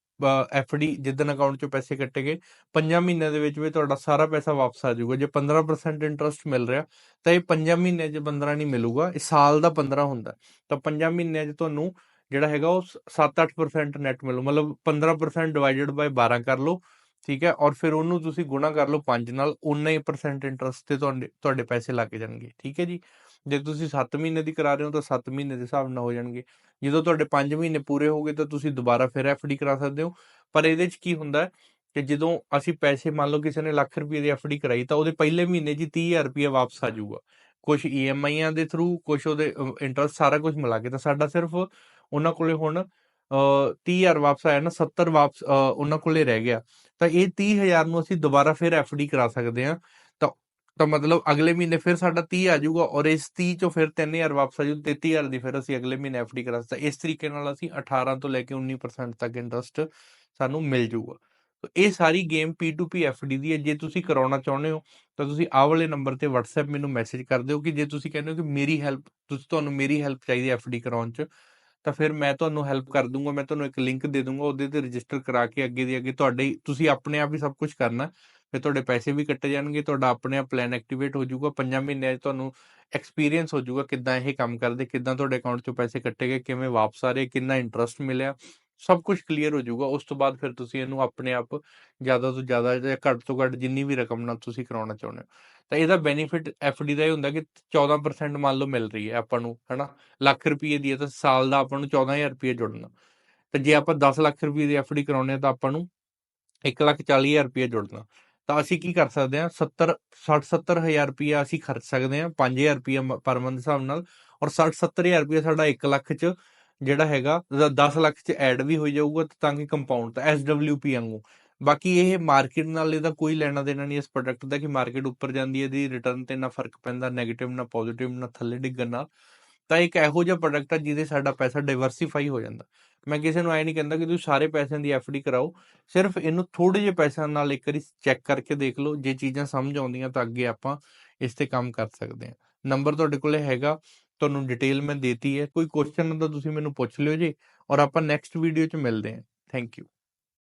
ਐਫਡੀ ਜਿੱਦਨ ਅਕਾਊਂਟ ਚੋਂ ਪੈਸੇ ਕੱਟੇ ਗਏ 5 ਮਹੀਨਿਆਂ ਦੇ ਵਿੱਚ ਵੀ ਤੁਹਾਡਾ ਸਾਰਾ ਪੈਸਾ ਵਾਪਸ ਆ ਜਾਊਗਾ। ਜੇ 15% ਇੰਟਰਸਟ ਮਿਲ ਰਿਹਾ, ਤਾਂ ਇਹ 5 ਮਹੀਨਿਆਂ 'ਚ 15 ਨਹੀਂ ਮਿਲੂਗਾ, ਇਹ ਸਾਲ ਦਾ 15 ਹੁੰਦਾ। ਤਾਂ 5 ਮਹੀਨਿਆਂ 'ਚ ਤੁਹਾਨੂੰ ਜਿਹੜਾ ਹੈਗਾ ਉਹ 7-8% ਨੈਟ ਮਿਲੂ, ਮਤਲਬ 15% ਡਿਵਾਈਡਡ ਬਾਈ 12 ਕਰ ਲਓ, ਠੀਕ ਹੈ? ਔਰ ਫਿਰ ਉਹਨੂੰ ਤੁਸੀਂ ਗੁਣਾ ਕਰ ਲਓ 5 ਨਾਲ ਉਨਾ ਹੀ ਪਰਸੈਂਟ ਇੰਟਰਸਟ ਤੇ ਤੁਹਾਡੇ ਤੁਹਾਡੇ ਪੈਸੇ ਲੱਗ ਜਾਣਗੇ, ਠੀਕ ਹੈ ਜੀ? ਜੇ ਤੁਸੀਂ 7 ਮਹੀਨੇ ਦੀ ਕਰਾ ਰਹੇ ਹੋ ਤਾਂ 7 ਮਹੀਨੇ ਦੇ ਹਿਸਾਬ ਨਾਲ ਹੋ ਜਾਣਗੇ। ਜਦੋਂ ਤੁਹਾਡੇ 5 ਮਹੀਨੇ ਪੂਰੇ ਹੋ ਗਏ ਤਾਂ ਤੁਸੀਂ ਦੁਬਾਰਾ ਫਿਰ ਐਫਡੀ ਕਰਾ ਸਕਦੇ ਹੋ। ਪਰ ਇਹਦੇ 'ਚ ਕੀ ਹੁੰਦਾ ਹੈ ਕਿ ਜਦੋਂ ਅਸੀਂ ਪੈਸੇ ਮੰਨ ਲਓ ਕਿਸੇ ਨੇ ਲੱਖ ਰੁਪਏ ਦੀ ਐਫਡੀ ਕਰਾਈ ਤਾਂ ਉਹਦੇ ਪਹਿਲੇ ਮਹੀਨੇ 'ਚ 30000 ਰੁਪਏ ਵਾਪਸ ਆ ਜਾਊਗਾ। ਕੁਝ ਈਐਮਆਈਆਂ ਦੇ ਥਰੂ ਕੁਝ ਉਹਦੇ ਇੰਟਰਸਟ ਸਾਰਾ ਕੁਝ ਮਿਲਾ ਕੇ ਤਾਂ ਸਾਡਾ ਸਿਰਫ ਉਹਨਾਂ ਕੋਲੇ ਹੁਣ ਅ 30000 ਵਾਪਸ ਆਇਆ ਨਾ 70 ਵਾਪਸ ਉਹਨਾਂ ਕੋਲੇ ਰਹਿ ਗਿਆ। ਤਾਂ ਇਹ 30000 ਨੂੰ ਅਸੀਂ ਦੁਬਾਰਾ ਫਿਰ ਐਫਡੀ ਕਰਾ ਸਕਦੇ ਹਾਂ। ਤਾਂ ਮਤਲਬ ਅਗਲੇ ਮਹੀਨੇ ਫਿਰ ਸਾਡਾ 30 ਆ ਜਾਊਗਾ ਔਰ ਇਸ 30 ਚੋਂ ਫਿਰ 3000 ਵਾਪਸ ਆ ਜਾਊ 33000 ਦੀ ਫਿਰ ਅਸੀਂ ਅਗਲੇ ਮਹੀਨੇ ਐਫਡੀ ਕਰਾ ਸਕਦੇ ਇਸ ਤਰੀਕੇ ਨਾਲ ਅਸੀਂ 18 ਤੋਂ ਲੈ ਕੇ 19% ਤੱਕ ਇੰਟਰਸਟ ਸਾਨੂੰ ਮਿਲ ਜਾਊਗਾ। ਤਾਂ ਇਹ ਸਾਰੀ ਗੇਮ P2P ਐਫਡੀ ਦੀ ਹੈ। ਜੇ ਤੁਸੀਂ ਕਰਾਉਣਾ ਚਾਹੁੰਦੇ ਹੋ, ਤਾਂ ਤੁਸੀਂ ਆਹ ਵਾਲੇ ਨੰਬਰ ਤੇ WhatsApp ਮੈਨੂੰ ਮੈਸੇਜ ਕਰ ਦਿਓ ਕਿ ਜੇ ਤੁਸੀਂ ਕਹਿੰਦੇ ਹੋ ਕਿ ਮੇਰੀ ਹੈਲਪ ਤੁਸੀਂ ਤੁਹਾਨੂੰ ਮੇਰੀ ਹੈਲਪ ਚਾਹੀਦੀ ਹੈ ਕਰਾਉਣ 'ਚ, ਤਾਂ ਫਿਰ ਮੈਂ ਤੁਹਾਨੂੰ ਹੈਲਪ ਕਰ ਦੂੰਗਾ, ਮੈਂ ਤੁਹਾਨੂੰ ਇੱਕ ਲਿੰਕ ਦੇ ਦੂੰਗਾ, ਉਹਦੇ ਤੇ ਰਜਿਸਟਰ ਕਰਾ ਕੇ ਅੱਗੇ ਦੀ ਅੱਗੇ ਤੁਹਾਡੇ ਤੁਸੀਂ ਆਪਣੇ ਆਪ ਹੀ ਸਭ ਕੁਝ ਕਰਨਾ। ਫਿਰ ਤੁਹਾਡੇ ਪੈਸੇ ਵੀ ਕੱਟੇ ਜਾਣਗੇ, ਤੁਹਾਡਾ ਆਪਣੇ ਆਪ ਪਲਾਨ ਐਕਟੀਵੇਟ ਹੋ ਜਾਊਗਾ, ਪੰਜਾਂ ਮਹੀਨਿਆਂ 'ਚ ਤੁਹਾਨੂੰ ਐਕਸਪੀਰੀਅੰਸ ਹੋ ਜਾਊਗਾ ਕਿੱਦਾਂ ਇਹ ਕੰਮ ਕਰਦੇ, ਕਿੱਦਾਂ ਤੁਹਾਡੇ ਅਕਾਊਂਟ 'ਚੋਂ ਪੈਸੇ ਕੱਟੇ ਗਏ, ਕਿਵੇਂ ਵਾਪਸ ਆ ਰਹੇ, ਕਿੰਨਾ ਇੰਟਰਸਟ ਮਿਲਿਆ, ਸਭ ਕੁਝ ਕਲੀਅਰ ਹੋ ਜਾਊਗਾ। ਉਸ ਤੋਂ ਬਾਅਦ ਫਿਰ ਤੁਸੀਂ ਇਹਨੂੰ ਆਪਣੇ ਆਪ ਜ਼ਿਆਦਾ ਤੋਂ ਜ਼ਿਆਦਾ ਜਾਂ ਘੱਟ ਤੋਂ ਘੱਟ ਜਿੰਨੀ ਵੀ ਰਕਮ ਨਾਲ ਤੁਸੀਂ ਕਰਾਉਣਾ ਚਾਹੁੰਦੇ ਹੋ। ਤਾਂ ਇਹਦਾ ਬੈਨੀਫਿਟ ਐਫਡੀ ਦਾ ਇਹ ਹੁੰਦਾ ਕਿ 14% ਮੰਨ ਲਓ ਮਿਲ ਰਹੀ ਹੈ ਆਪਾਂ ਨੂੰ, ਹਨਾ? ਲੱਖ ਰੁਪਏ ਦੀ ਹੈ ਤਾਂ ਸਾਲ ਦਾ ਆਪਾਂ ਨੂੰ 14000 ਰੁਪਏ ਜੁੜਨਾ। ਤੇ ਜੇ ਆਪਾਂ 10 ਲੱਖ ਰੁਪਏ ਦੀ ਐਫਡੀ ਕਰਾਉਣੇ ਆ ਤਾਂ ਆਪਾਂ ਨੂੰ 140000 ਰੁਪਏ ਜੁੜਨਾ। ਤਾਂ ਅਸੀਂ ਕੀ ਕਰ ਸਕਦੇ ਹਾਂ? 70 60 70000 ਰੁਪਇਆ ਅਸੀਂ ਖਰਚ ਸਕਦੇ ਹਾਂ 5000 ਰੁਪਇਆ ਪਰ ਮੰਥ ਹਿਸਾਬ ਨਾਲ ਔਰ 60 70000 ਰੁਪਇਆ ਸਾਡਾ 1 ਲੱਖ ਚ ਜਿਹੜਾ ਹੈਗਾ 10 ਲੱਖ ਚ ਐਡ ਵੀ ਹੋ ਜਾਊਗਾ ਤਾਂ ਕਿ ਕੰਪਾਊਂਡ ਤਾਂ ਐਸਡਬਲਯੂਪੀ ਵਾਂਗੂ। ਬਾਕੀ ਇਹ ਮਾਰਕੀਟ ਨਾਲ ਇਹਦਾ ਕੋਈ ਲੈਣਾ ਦੇਣਾ ਨਹੀਂ, ਇਸ ਪ੍ਰੋਡਕਟ ਦਾ ਕਿ ਮਾਰਕੀਟ ਉੱਪਰ ਜਾਂਦੀ ਹੈ, ਇਹਦੀ ਰਿਟਰਨ ਤੇ ਨਾ ਫ਼ਰਕ ਪੈਂਦਾ 네ਗੇਟਿਵ ਨਾ ਪੋਜ਼ਿਟਿਵ ਨਾ ਥੱਲੇ ਡਿੱਗਣ ਨਾਲ। ਤਾਂ ਇੱਕ ਇਹੋ ਜਿਹਾ ਪ੍ਰੋਡਕਟ ਆ ਜਿਹਦੇ ਸਾਡਾ ਪੈਸਾ ਡਾਈਵਰਸਿਫਾਈ ਹੋ ਜਾਂਦਾ। ਮੈਂ ਕਿਸੇ ਨੂੰ ਐ ਨਹੀਂ ਕਹਿੰਦਾ ਕਿ ਤੁਸੀਂ ਸਾਰੇ ਪੈਸਿਆਂ ਦੀ ਐਫਡੀ ਕਰਾਓ, ਸਿਰਫ ਇਹਨੂੰ ਥੋੜੇ ਜਿਹੇ ਪੈਸਿਆਂ ਨਾਲ ਇੱਕ ਵਾਰੀ ਚੈੱਕ ਕਰਕੇ ਦੇਖ ਲਓ, ਜੇ ਚੀਜ਼ਾਂ ਸਮਝ ਆਉਂਦੀਆਂ ਤਾਂ ਅੱਗੇ ਆਪਾਂ ਇਸ ਤੇ ਕੰਮ ਕਰ ਸਕਦੇ ਹਾਂ। ਨੰਬਰ ਤੁਹਾਡੇ ਕੋਲੇ ਹੈਗਾ, ਤੁਹਾਨੂੰ ਡਿਟੇਲ ਮੈਂ ਦੇਤੀ ਹੈ, ਕੋਈ ਕੁਐਸਚਨ ਤਾਂ ਤੁਸੀਂ ਮੈਨੂੰ ਪੁੱਛ ਲਿਓ ਜੀ, ਔਰ ਆਪਾਂ ਨੈਕਸਟ ਵੀਡੀਓ 'ਚ ਮਿਲਦੇ ਹਾਂ। Thank you